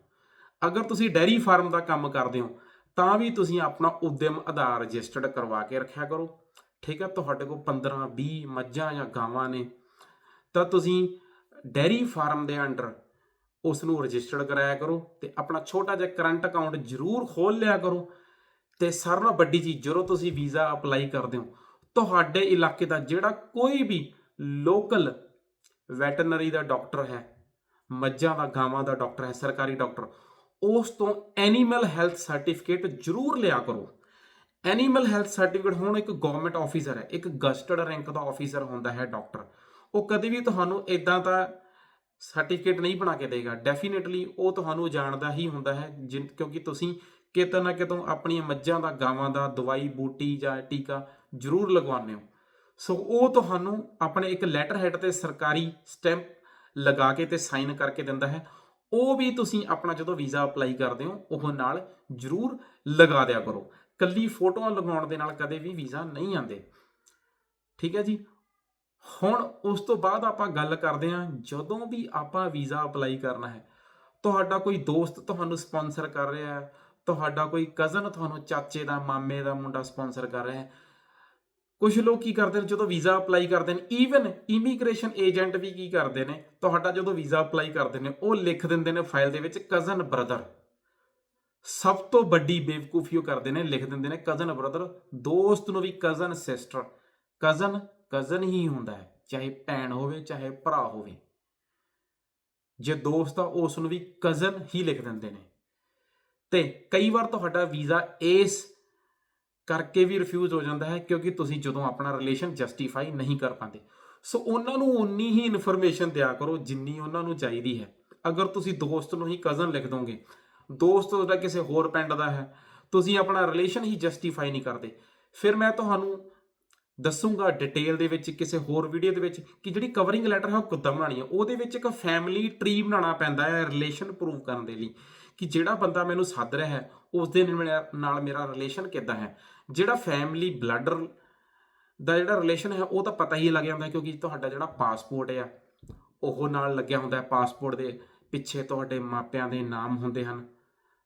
ਅਗਰ ਤੁਸੀਂ ਡੈਰੀ ਫਾਰਮ ਦਾ ਕੰਮ ਕਰਦੇ ਹੋ ਤਾਂ ਵੀ ਤੁਸੀਂ ਆਪਣਾ ਉਦਯਮ ਆਧਾਰ ਰਜਿਸਟਰਡ ਕਰਵਾ ਕੇ ਰੱਖਿਆ ਕਰੋ। ਠੀਕ ਹੈ, ਤੁਹਾਡੇ ਕੋਲ 15 20 ਮੱਝਾਂ ਜਾਂ ਗਾਵਾਂ ਨੇ, ਤਾਂ ਤੁਸੀਂ ਡੈਰੀ ਫਾਰਮ ਦੇ ਅੰਡਰ ਉਸ ਨੂੰ ਰਜਿਸਟਰਡ ਕਰਾਇਆ ਕਰੋ ਤੇ ਆਪਣਾ ਛੋਟਾ ਜਿਹਾ ਕਰੰਟ ਅਕਾਊਂਟ ਜ਼ਰੂਰ ਖੋਲ ਲਿਆ ਕਰੋ ਤੇ ਸਾਰਿਆਂ ਨਾਲੋਂ ਵੱਡੀ ਚੀਜ਼ ਜਦੋਂ ਤੁਸੀਂ ਵੀਜ਼ਾ ਅਪਲਾਈ ਕਰਦੇ ਹੋ, ਤੁਹਾਡੇ ਇਲਾਕੇ ਦਾ ਜਿਹੜਾ ਕੋਈ ਵੀ ਲੋਕਲ ਵੈਟਰਨਰੀ ਦਾ ਡਾਕਟਰ ਹੈ, ਮੱਝਾਂ ਦਾ, ਗਾਵਾਂ ਦਾ ਡਾਕਟਰ ਹੈ, ਸਰਕਾਰੀ ਡਾਕਟਰ ਉਸ ਤੋਂ ਐਨੀਮਲ ਹੈਲਥ ਸਰਟੀਫਿਕੇਟ ਜ਼ਰੂਰ ਲਿਆ ਕਰੋ। ਐਨੀਮਲ ਹੈਲਥ ਸਰਟੀਫਿਕੇਟ ਹੁਣ ਇੱਕ ਗਵਰਨਮੈਂਟ ਆਫੀਸਰ ਹੈ, ਇੱਕ ਗਸਟਡ ਰੈਂਕ ਦਾ ਆਫੀਸਰ ਹੁੰਦਾ ਹੈ ਡਾਕਟਰ ਉਹ ਕਦੇ ਵੀ ਤੁਹਾਨੂੰ ਇਦਾਂ ਦਾ ਸਰਟੀਫਿਕੇਟ ਨਹੀਂ ਬਣਾ ਕੇ ਦੇਗਾ। ਡੈਫੀਨਿਟਲੀ ਉਹ ਤੁਹਾਨੂੰ ਜਾਣਦਾ ਹੀ ਹੁੰਦਾ ਹੈ, ਜਿਨ- ਕਿਉਂਕਿ ਤੁਸੀਂ ਕਿਤੇ ਨਾ ਕਿਤੋਂ ਆਪਣੀਆਂ ਮੱਝਾਂ ਦਾ, ਗਾਵਾਂ ਦਾ, ਦਵਾਈ, ਬੂਟੀ ਜਾਂ ਟੀਕਾ ਜ਼ਰੂਰ ਲਗਵਾਉਂਦੇ ਹੋ। ਸੋ ਉਹ ਤੁਹਾਨੂੰ ਆਪਣੇ ਇੱਕ ਲੈਟਰ ਹੈਡ ਤੇ ਸਰਕਾਰੀ ਸਟੈਂਪ ਲਗਾ ਕੇ ਤੇ ਸਾਈਨ ਕਰਕੇ ਦਿੰਦਾ ਹੈ। ਉਹ ਵੀ ਤੁਸੀਂ ਆਪਣਾ ਜਦੋਂ ਵੀਜ਼ਾ ਅਪਲਾਈ ਕਰਦੇ ਹੋ, ਉਹ ਨਾਲ ਜ਼ਰੂਰ ਲਗਾ ਦਿਆ ਕਰੋ। ਕੱਲੀ ਫੋਟੋਆਂ ਲਗਾਉਣ ਦੇ ਨਾਲ ਕਦੇ ਵੀ ਵੀਜ਼ਾ ਨਹੀਂ ਆਉਂਦੇ। ਠੀਕ ਹੈ ਜੀ? ਹੁਣ ਉਸ ਤੋਂ ਬਾਅਦ ਆਪਾਂ ਗੱਲ ਕਰਦੇ ਹਾਂ, ਜਦੋਂ ਵੀ ਆਪਾਂ ਵੀਜ਼ਾ ਅਪਲਾਈ ਕਰਨਾ ਹੈ, ਤੁਹਾਡਾ ਕੋਈ ਦੋਸਤ ਤੁਹਾਨੂੰ ਸਪਾਂਸਰ ਕਰ ਰਿਹਾ ਹੈ, ਤੁਹਾਡਾ ਕੋਈ ਕਜ਼ਨ ਤੁਹਾਨੂੰ ਚਾਚੇ ਦਾ, ਮਾਮੇ ਦਾ ਮੁੰਡਾ ਸਪਾਂਸਰ ਕਰ ਰਿਹਾ ਹੈ ਕੁਝ ਲੋਕ ਕੀ ਕਰਦੇ ਨੇ, ਜਦੋਂ ਵੀਜ਼ਾ ਅਪਲਾਈ ਕਰਦੇ ਨੇ ਈਵਨ ਇਮੀਗ੍ਰੇਸ਼ਨ ਏਜੰਟ ਵੀ ਕੀ ਕਰਦੇ ਨੇ, ਤੁਹਾਡਾ ਜਦੋਂ ਵੀਜ਼ਾ ਅਪਲਾਈ ਕਰਦੇ ਨੇ, ਉਹ ਲਿਖ ਦਿੰਦੇ ਨੇ ਫਾਈਲ ਦੇ ਵਿੱਚ ਕਜ਼ਨ ਬ੍ਰਦਰ ਸਭ ਤੋਂ ਵੱਡੀ ਬੇਵਕੂਫੀ ਉਹ ਕਰਦੇ ਨੇ, ਲਿਖ ਦਿੰਦੇ ਨੇ ਕਜ਼ਨ ਬ੍ਰਦਰ ਦੋਸਤ ਨੂੰ ਵੀ ਕਜ਼ਨ ਸਿਸਟਰ ਕਜ਼ਨ ਕਜ਼ਨ ਹੀ ਹੁੰਦਾ ਹੈ, ਚਾਹੇ ਭੈਣ ਹੋਵੇ, ਚਾਹੇ ਭਰਾ ਹੋਵੇ। ਜੇ ਦੋਸਤ ਆ, ਉਸ ਨੂੰ ਵੀ ਕਜ਼ਨ ਹੀ ਲਿਖ ਦਿੰਦੇ ਨੇ। ਤੇ ਕਈ ਵਾਰ ਤੁਹਾਡਾ ਵੀਜ਼ਾ ਇਸ ਕਰਕੇ ਵੀ ਰਿਫਿਊਜ਼ ਹੋ ਜਾਂਦਾ ਹੈ ਕਿਉਂਕਿ ਤੁਸੀਂ ਜਦੋਂ ਆਪਣਾ ਰਿਲੇਸ਼ਨ ਜਸਟੀਫਾਈ ਨਹੀਂ ਕਰ ਪਾਉਂਦੇ। ਸੋ ਉਹਨਾਂ ਨੂੰ ਉਨੀ ਹੀ ਇਨਫੋਰਮੇਸ਼ਨ ਦਿਆ ਕਰੋ ਜਿੰਨੀ ਉਹਨਾਂ ਨੂੰ ਚਾਹੀਦੀ ਹੈ। ਅਗਰ ਤੁਸੀਂ ਦੋਸਤ ਨੂੰ ਹੀ ਕਜ਼ਨ ਲਿਖ ਦੋਗੇ, ਦੋਸਤ ਉਹਦਾ ਕਿਸੇ ਹੋਰ ਪਿੰਡ ਦਾ ਹੈ, ਤੁਸੀਂ ਆਪਣਾ ਰਿਲੇਸ਼ਨ ਹੀ ਜਸਟੀਫਾਈ ਨਹੀਂ ਕਰਦੇ। ਫਿਰ ਮੈਂ ਤੁਹਾਨੂੰ ਦੱਸੂਗਾ ਡਿਟੇਲ ਦੇ ਵਿੱਚ, ਕਿਸੇ ਹੋਰ ਵੀਡੀਓ ਦੇ ਵਿੱਚ ਕਿ ਜਿਹੜੀ ਕਵਰਿੰਗ ਲੈਟਰ ਹੈ ਉਹ ਕਿੱਦਾਂ ਬਣਾਉਣੀ ਹੈ। ਉਹਦੇ ਵਿੱਚ ਇੱਕ ਫੈਮਿਲੀ ਟ੍ਰੀ ਬਣਾਉਣਾ ਪੈਂਦਾ ਹੈ ਰਿਲੇਸ਼ਨ ਪ੍ਰੂਵ ਕਰਨ ਦੇ ਲਈ ਕਿ ਜਿਹੜਾ ਬੰਦਾ ਮੈਨੂੰ ਸੱਦ ਰਿਹਾ ਹੈ, ਉਸ ਦੇ ਮੇਰਾ- ਨਾਲ ਮੇਰਾ ਰਿਲੇਸ਼ਨ ਕਿੱਦਾਂ ਹੈ। ਜਿਹੜਾ ਫੈਮਿਲੀ ਬਲੱਡ ਦਾ ਜਿਹੜਾ ਰਿਲੇਸ਼ਨ ਹੈ, ਉਹ ਤਾਂ ਪਤਾ ਹੀ ਲੱਗ ਜਾਂਦਾ ਕਿਉਂਕਿ ਤੁਹਾਡਾ ਜਿਹੜਾ ਪਾਸਪੋਰਟ ਆ, ਉਹ ਨਾਲ ਲੱਗਿਆ ਹੁੰਦਾ ਹੈ ਪਾਸਪੋਰਟ ਦੇ ਪਿੱਛੇ ਤੁਹਾਡੇ ਮਾਪਿਆਂ ਦੇ ਨਾਮ ਹੁੰਦੇ ਹਨ।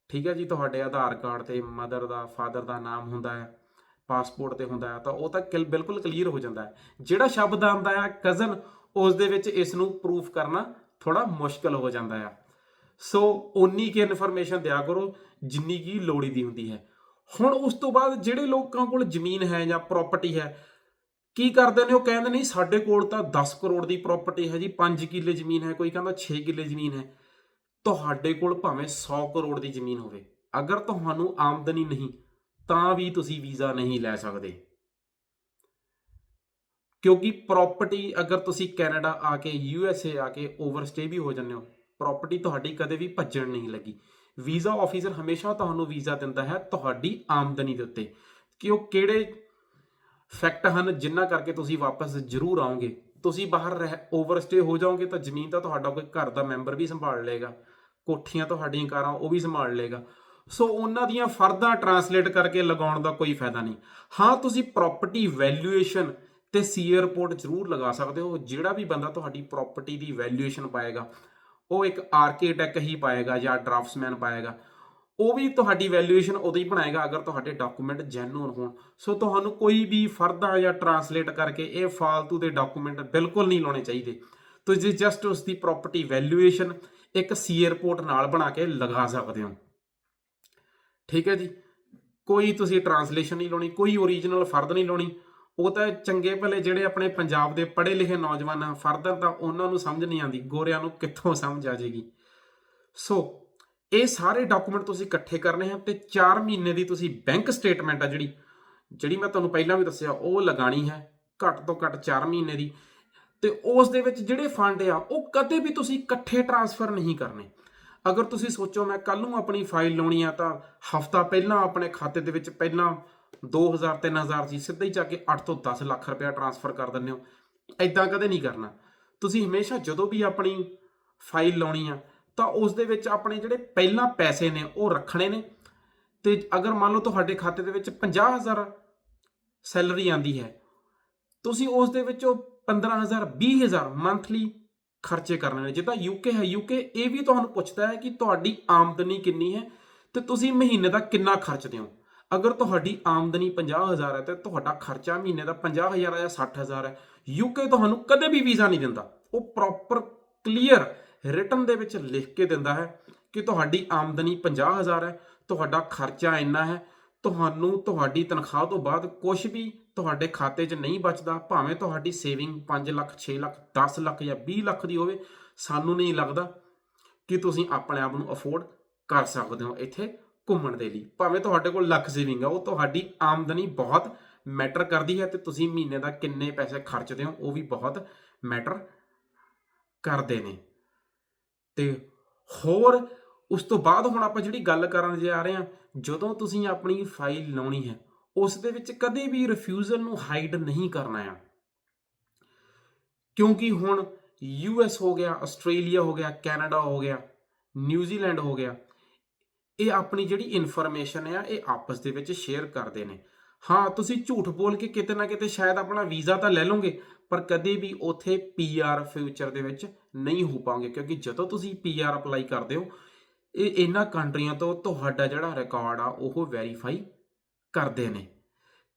ਠੀਕ ਹੈ ਜੀ, ਤੁਹਾਡੇ ਆਧਾਰ ਕਾਰਡ ਤੇ ਮਦਰ ਦਾ ਫਾਦਰ ਦਾ ਨਾਮ ਹੁੰਦਾ ਹੈ ਪਾਸਪੋਰਟ ਤੇ ਹੁੰਦਾ ਹੈ, ਤਾਂ ਉਹ ਤਾਂ ਕਿਲ- ਬਿਲਕੁਲ ਕਲੀਅਰ ਹੋ ਜਾਂਦਾ ਹੈ। ਜਿਹੜਾ ਸ਼ਬਦ ਆਉਂਦਾ ਹੈ ਕਜ਼ਨ ਉਸ ਦੇ ਵਿੱਚ ਇਸ ਨੂੰ ਪ੍ਰੂਫ ਕਰਨਾ ਥੋੜਾ ਮੁਸ਼ਕਲ ਹੋ ਜਾਂਦਾ ਹੈ ਸੋ ਉਨੀ ਕੀ ਇਨਫੋਰਮੇਸ਼ਨ ਦਿਆ ਕਰੋ, ਜਿੰਨੀ ਕੀ ਲੋੜੀ ਦੀ ਹੁੰਦੀ ਹੈ। ਹੁਣ ਉਸ ਤੋਂ ਬਾਅਦ ਜਿਹੜੇ ਲੋਕਾਂ ਕੋਲ ਜ਼ਮੀਨ ਹੈ ਜਾਂ ਪ੍ਰਾਪਰਟੀ ਹੈ, ਕੀ ਕਰਦੇ ਨੇ? ਉਹ ਕਹਿੰਦੇ ਨਹੀਂ ਸਾਡੇ ਕੋਲ ਤਾਂ 10 ਕਰੋੜ ਦੀ ਪ੍ਰਾਪਰਟੀ ਹੈ ਜੀ 5 ਕਿੱਲੇ ਜ਼ਮੀਨ ਹੈ, ਕੋਈ ਕਹਿੰਦਾ 6 ਕਿੱਲੇ ਜ਼ਮੀਨ ਹੈ। ਤੁਹਾਡੇ ਕੋਲ ਭਾਵੇਂ 100 ਕਰੋੜ ਦੀ ਜ਼ਮੀਨ ਹੋਵੇ, ਅਗਰ ਤੁਹਾਨੂੰ ਆਮਦਨੀ ਨਹੀਂ, ਤਾਂ ਵੀ ਤੁਸੀਂ ਵੀਜ਼ਾ ਨਹੀਂ ਲੈ ਸਕਦੇ। ਕਿਉਂਕਿ ਪ੍ਰਾਪਰਟੀ ਅਗਰ ਤੁਸੀਂ ਕੈਨੇਡਾ ਆ ਕੇ, ਯੂ ਐਸ ਏ ਆ ਕੇ ਓਵਰਸਟੇ ਵੀ ਹੋ ਜਾਂਦੇ ਹੋ ਪ੍ਰਾਪਰਟੀ ਤੁਹਾਡੀ ਕਦੇ ਵੀ ਭੱਜਣ ਨਹੀਂ ਲੱਗੀ। ਵੀਜ਼ਾ ਆਫੀਸਰ ਹਮੇਸ਼ਾ ਤੁਹਾਨੂੰ ਵੀਜ਼ਾ ਦਿੰਦਾ ਹੈ ਤੁਹਾਡੀ ਆਮਦਨੀ ਦੇ ਉੱਤੇ। ਕਿ ਉਹ ਕਿਹੜੇ ਫੈਕਟ ਹਨ ਜਿਨ੍ਹਾਂ ਕਰਕੇ ਤੁਸੀਂ ਵਾਪਸ ਜ਼ਰੂਰ ਆਓਗੇ। ਤੁਸੀਂ ਬਾਹਰ ਰਹਿ ਓਵਰਸਟੇ ਹੋ ਜਾਓਗੇ ਤਾਂ ਜ਼ਮੀਨ ਤਾਂ ਤੁਹਾਡਾ ਕੋਈ ਘਰ ਦਾ ਮੈਂਬਰ ਵੀ ਸੰਭਾਲ ਲਏਗਾ। ਕੋਠੀਆਂ ਤੁਹਾਡੀਆਂ ਕਾਰਾਂ ਉਹ ਵੀ ਸੰਭਾਲ ਲਏਗਾ। ਸੋ ਉਹਨਾਂ ਦੀਆਂ ਫਰਦਾਂ ਟਰਾਂਸਲੇਟ ਕਰਕੇ ਲਗਾਉਣ ਦਾ ਕੋਈ ਫਾਇਦਾ ਨਹੀਂ। ਹਾਂ, ਤੁਸੀਂ ਪ੍ਰਾਪਰਟੀ ਵੈਲਿਊਏਸ਼ਨ ਤੇ ਸੀ ਰਿਪੋਰਟ ਜ਼ਰੂਰ ਲਗਾ ਸਕਦੇ ਹੋ। ਜਿਹੜਾ ਵੀ ਬੰਦਾ ਤੁਹਾਡੀ ਪ੍ਰਾਪਰਟੀ ਦੀ ਵੈਲਿਊਏਸ਼ਨ ਪਾਏਗਾ। ਉਹ ਇੱਕ ਆਰਕੀਟੈਕ ਹੀ ਪਾਏਗਾ ਜਾਂ ਡਰਾਫਟਸਮੈਨ ਪਾਏਗਾ। ਉਹ ਵੀ ਤੁਹਾਡੀ ਵੈਲਿਊਏਸ਼ਨ ਉਦੋਂ ਹੀ ਬਣਾਏਗਾ ਅਗਰ ਤੁਹਾਡੇ ਡਾਕੂਮੈਂਟ ਜੈਨੂਨ ਹੋਣ। ਸੋ ਤੁਹਾਨੂੰ ਕੋਈ ਵੀ ਫਰਦਾ ਜਾਂ ਟਰਾਂਸਲੇਟ ਕਰਕੇ ਇਹ ਫਾਲਤੂ ਦੇ ਡਾਕੂਮੈਂਟ ਬਿਲਕੁਲ ਨਹੀਂ ਲਾਉਣੇ ਚਾਹੀਦੇ। ਤੁਸੀਂ ਜਸਟ ਉਸ ਦੀ ਪ੍ਰਾਪਰਟੀ ਵੈਲਿਊਏਸ਼ਨ ਇੱਕ ਸੀ ਰਿਪੋਰਟ ਨਾਲ ਬਣਾ ਕੇ ਲਗਾ ਸਕਦੇ ਹੋ। ਠੀਕ ਹੈ ਜੀ। ਕੋਈ ਤੁਸੀਂ ਟਰਾਂਸਲੇਸ਼ਨ ਨਹੀਂ ਲਾਉਣੀ, ਕੋਈ ਓਰੀਜਨਲ ਫਰਦ ਨਹੀਂ ਲਾਉਣੀ। ਉਹ ਤਾਂ ਚੰਗੇ ਭਲੇ ਜਿਹੜੇ ਆਪਣੇ ਪੰਜਾਬ ਦੇ ਪੜ੍ਹੇ ਲਿਖੇ ਨੌਜਵਾਨ ਆ, ਫਰਦਰ ਤਾਂ ਉਹਨਾਂ ਨੂੰ ਸਮਝ ਨਹੀਂ ਆਉਂਦੀ, ਗੋਰਿਆਂ ਨੂੰ ਕਿੱਥੋਂ ਸਮਝ ਆ ਜਾਏਗੀ। ਸੋ ਇਹ ਸਾਰੇ ਡਾਕੂਮੈਂਟ ਤੁਸੀਂ ਇਕੱਠੇ ਕਰਨੇ ਆ ਤੇ 4 ਮਹੀਨੇ ਦੀ ਤੁਸੀਂ ਬੈਂਕ ਸਟੇਟਮੈਂਟ ਆ ਜਿਹੜੀ ਜਿਹੜੀ ਮੈਂ ਤੁਹਾਨੂੰ ਪਹਿਲਾਂ ਵੀ ਦੱਸਿਆ, ਉਹ ਲਗਾਣੀ ਹੈ, ਘੱਟ ਤੋਂ ਘੱਟ 4 ਮਹੀਨੇ ਦੀ। ਤੇ ਉਸ ਦੇ ਵਿੱਚ ਜਿਹੜੇ ਫੰਡ ਆ, ਉਹ ਕਦੇ ਵੀ ਤੁਸੀਂ ਇਕੱਠੇ ਟਰਾਂਸਫਰ ਨਹੀਂ ਕਰਨੇ। ਅਗਰ ਤੁਸੀਂ ਸੋਚੋ ਮੈਂ ਕੱਲ ਨੂੰ ਆਪਣੀ ਫਾਈਲ ਲਾਉਣੀ ਆ ਤਾਂ ਹਫਤਾ ਪਹਿਲਾਂ ਆਪਣੇ ਖਾਤੇ ਦੇ ਵਿੱਚ ਪਹਿਲਾਂ 2000 3000 ਸੀ ਸਿੱਧਾ ਹੀ ਜਾ ਕੇ 8 ਤੋਂ 10 ਲੱਖ ਰੁਪਇਆ ਟਰਾਂਸਫਰ ਕਰ ਦਿੰਦੇ ਹੋ। ਐਦਾਂ ਕਦੇ ਨਹੀਂ ਕਰਨਾ। ਤੁਸੀਂ ਹਮੇਸ਼ਾ ਜਦੋਂ ਵੀ ਆਪਣੀ ਫਾਈਲ ਲਾਉਣੀ ਆ, ਤਾਂ ਉਸ ਦੇ ਵਿੱਚ ਆਪਣੇ ਜਿਹੜੇ ਪਹਿਲਾਂ ਪੈਸੇ ਨੇ, ਉਹ ਰੱਖਣੇ ਨੇ। ਤੇ ਅਗਰ ਮੰਨ ਲਓ ਤੁਹਾਡੇ ਖਾਤੇ ਦੇ ਵਿੱਚ 50000 ਸੈਲਰੀ ਆਂਦੀ ਹੈ, ਤੁਸੀਂ ਉਸ ਦੇ ਵਿੱਚੋਂ 15000 20000 ਮੰਥਲੀ ਖਰਚੇ ਕਰਨੇ ਨੇ। ਜਿੱਦਾਂ ਯੂਕੇ ਹੈ ਯੂਕੇ ਇਹ ਵੀ ਤੁਹਾਨੂੰ ਪੁੱਛਦਾ ਹੈ ਕਿ ਤੁਹਾਡੀ ਆਮਦਨੀ ਕਿੰਨੀ ਹੈ ਤੇ ਤੁਸੀਂ ਮਹੀਨੇ ਦਾ ਕਿੰਨਾ ਖਰਚਦੇ ਹੋ। ਅਗਰ ਤੁਹਾਡੀ ਆਮਦਨੀ 50000 ਹੈ ਤੇ ਤੁਹਾਡਾ ਖਰਚਾ ਮਹੀਨੇ ਦਾ 50000 ਹੈ ਜਾਂ 60000 ਹੈ ਯੂਕੇ ਤੁਹਾਨੂੰ ਕਦੇ ਵੀ ਵੀਜ਼ਾ ਨਹੀਂ ਦਿੰਦਾ। ਉਹ ਪ੍ਰੋਪਰ ਕਲੀਅਰ ਰਿਟਨ ਦੇ ਵਿੱਚ ਲਿਖ ਕੇ ਦਿੰਦਾ ਹੈ ਕਿ ਤੁਹਾਡੀ ਆਮਦਨੀ 50000 ਹੈ, ਤੁਹਾਡਾ ਖਰਚਾ ਇੰਨਾ ਹੈ, ਤੁਹਾਨੂੰ ਤੁਹਾਡੀ ਤਨਖਾਹ ਤੋਂ ਬਾਅਦ ਕੁਝ ਵੀ ਤੁਹਾਡੇ ਖਾਤੇ 'ਚ ਨਹੀਂ ਬਚਦਾ, ਭਾਵੇਂ ਤੁਹਾਡੀ ਸੇਵਿੰਗ 5 ਲੱਖ 6 ਲੱਖ 10 ਲੱਖ ਜਾਂ 20 ਲੱਖ ਦੀ ਹੋਵੇ, ਸਾਨੂੰ ਨਹੀਂ ਲੱਗਦਾ ਕਿ ਤੁਸੀਂ ਆਪਣੇ ਆਪ ਨੂੰ ਅਫੋਰਡ ਕਰ ਸਕਦੇ ਹੋ ਇੱਥੇ ਘੁੰਮਣ ਦੇ ਲਈ। ਭਾਵੇਂ ਤੁਹਾਡੇ ਕੋਲ ਲੱਖ ਸੇਵਿੰਗ ਆ, ਉਹ ਤੁਹਾਡੀ ਆਮਦਨੀ ਬਹੁਤ ਮੈਟਰ ਕਰਦੀ ਹੈ ਤੇ ਤੁਸੀਂ ਮਹੀਨੇ ਦਾ ਕਿੰਨੇ ਪੈਸੇ ਖਰਚਦੇ ਹੋ, ਉਹ ਵੀ ਬਹੁਤ ਮੈਟਰ ਕਰਦੇ ਨੇ। ਤੇ ਹੋਰ, ਉਸ ਤੋਂ ਬਾਅਦ ਹੁਣ ਆਪਾਂ ਜਿਹੜੀ ਗੱਲ ਕਰਨ ਜਾ ਰਹੇ ਹਾਂ, ਜਦੋਂ ਤੁਸੀਂ ਆਪਣੀ ਫਾਈਲ ਲਾਉਣੀ ਹੈ, ਉਸ ਦੇ ਵਿੱਚ ਕਦੇ ਵੀ ਰਿਫਿਊਜ਼ਲ ਨੂੰ ਹਾਈਡ ਨਹੀਂ ਕਰਨਾ ਆ। ਕਿਉਂਕਿ ਹੁਣ ਯੂਐਸ ਹੋ ਗਿਆ ਆਸਟ੍ਰੇਲੀਆ ਹੋ ਗਿਆ ਕੈਨੇਡਾ ਹੋ ਗਿਆ ਨਿਊਜ਼ੀਲੈਂਡ ਹੋ ਗਿਆ ਇਹ ਆਪਣੀ ਜਿਹੜੀ ਇਨਫੋਰਮੇਸ਼ਨ ਆ, ਇਹ ਆਪਸ ਦੇ ਵਿੱਚ ਸ਼ੇਅਰ ਕਰਦੇ ਨੇ। ਹਾਂ, ਤੁਸੀਂ ਝੂਠ ਬੋਲ ਕੇ ਕਿਤੇ ਨਾ ਕਿਤੇ ਸ਼ਾਇਦ ਆਪਣਾ ਵੀਜ਼ਾ ਤਾਂ ਲੈ ਲਓਗੇ, ਪਰ ਕਦੇ ਵੀ ਉਥੇ ਪੀਆਰ ਫਿਊਚਰ ਦੇ ਵਿੱਚ ਨਹੀਂ ਹੋ ਪਾਓਗੇ ਕਿਉਂਕਿ ਜਦੋਂ ਤੁਸੀਂ ਪੀਆਰ ਅਪਲਾਈ ਕਰਦੇ ਹੋ, ਇਹ ਇਹਨਾਂ ਕੰਟਰੀਆਂ ਤੋਂ ਤੁਹਾਡਾ ਜਿਹੜਾ ਰਿਕਾਰਡ ਆ, ਉਹ ਵੈਰੀਫਾਈ ਕਰਦੇ ਨੇ।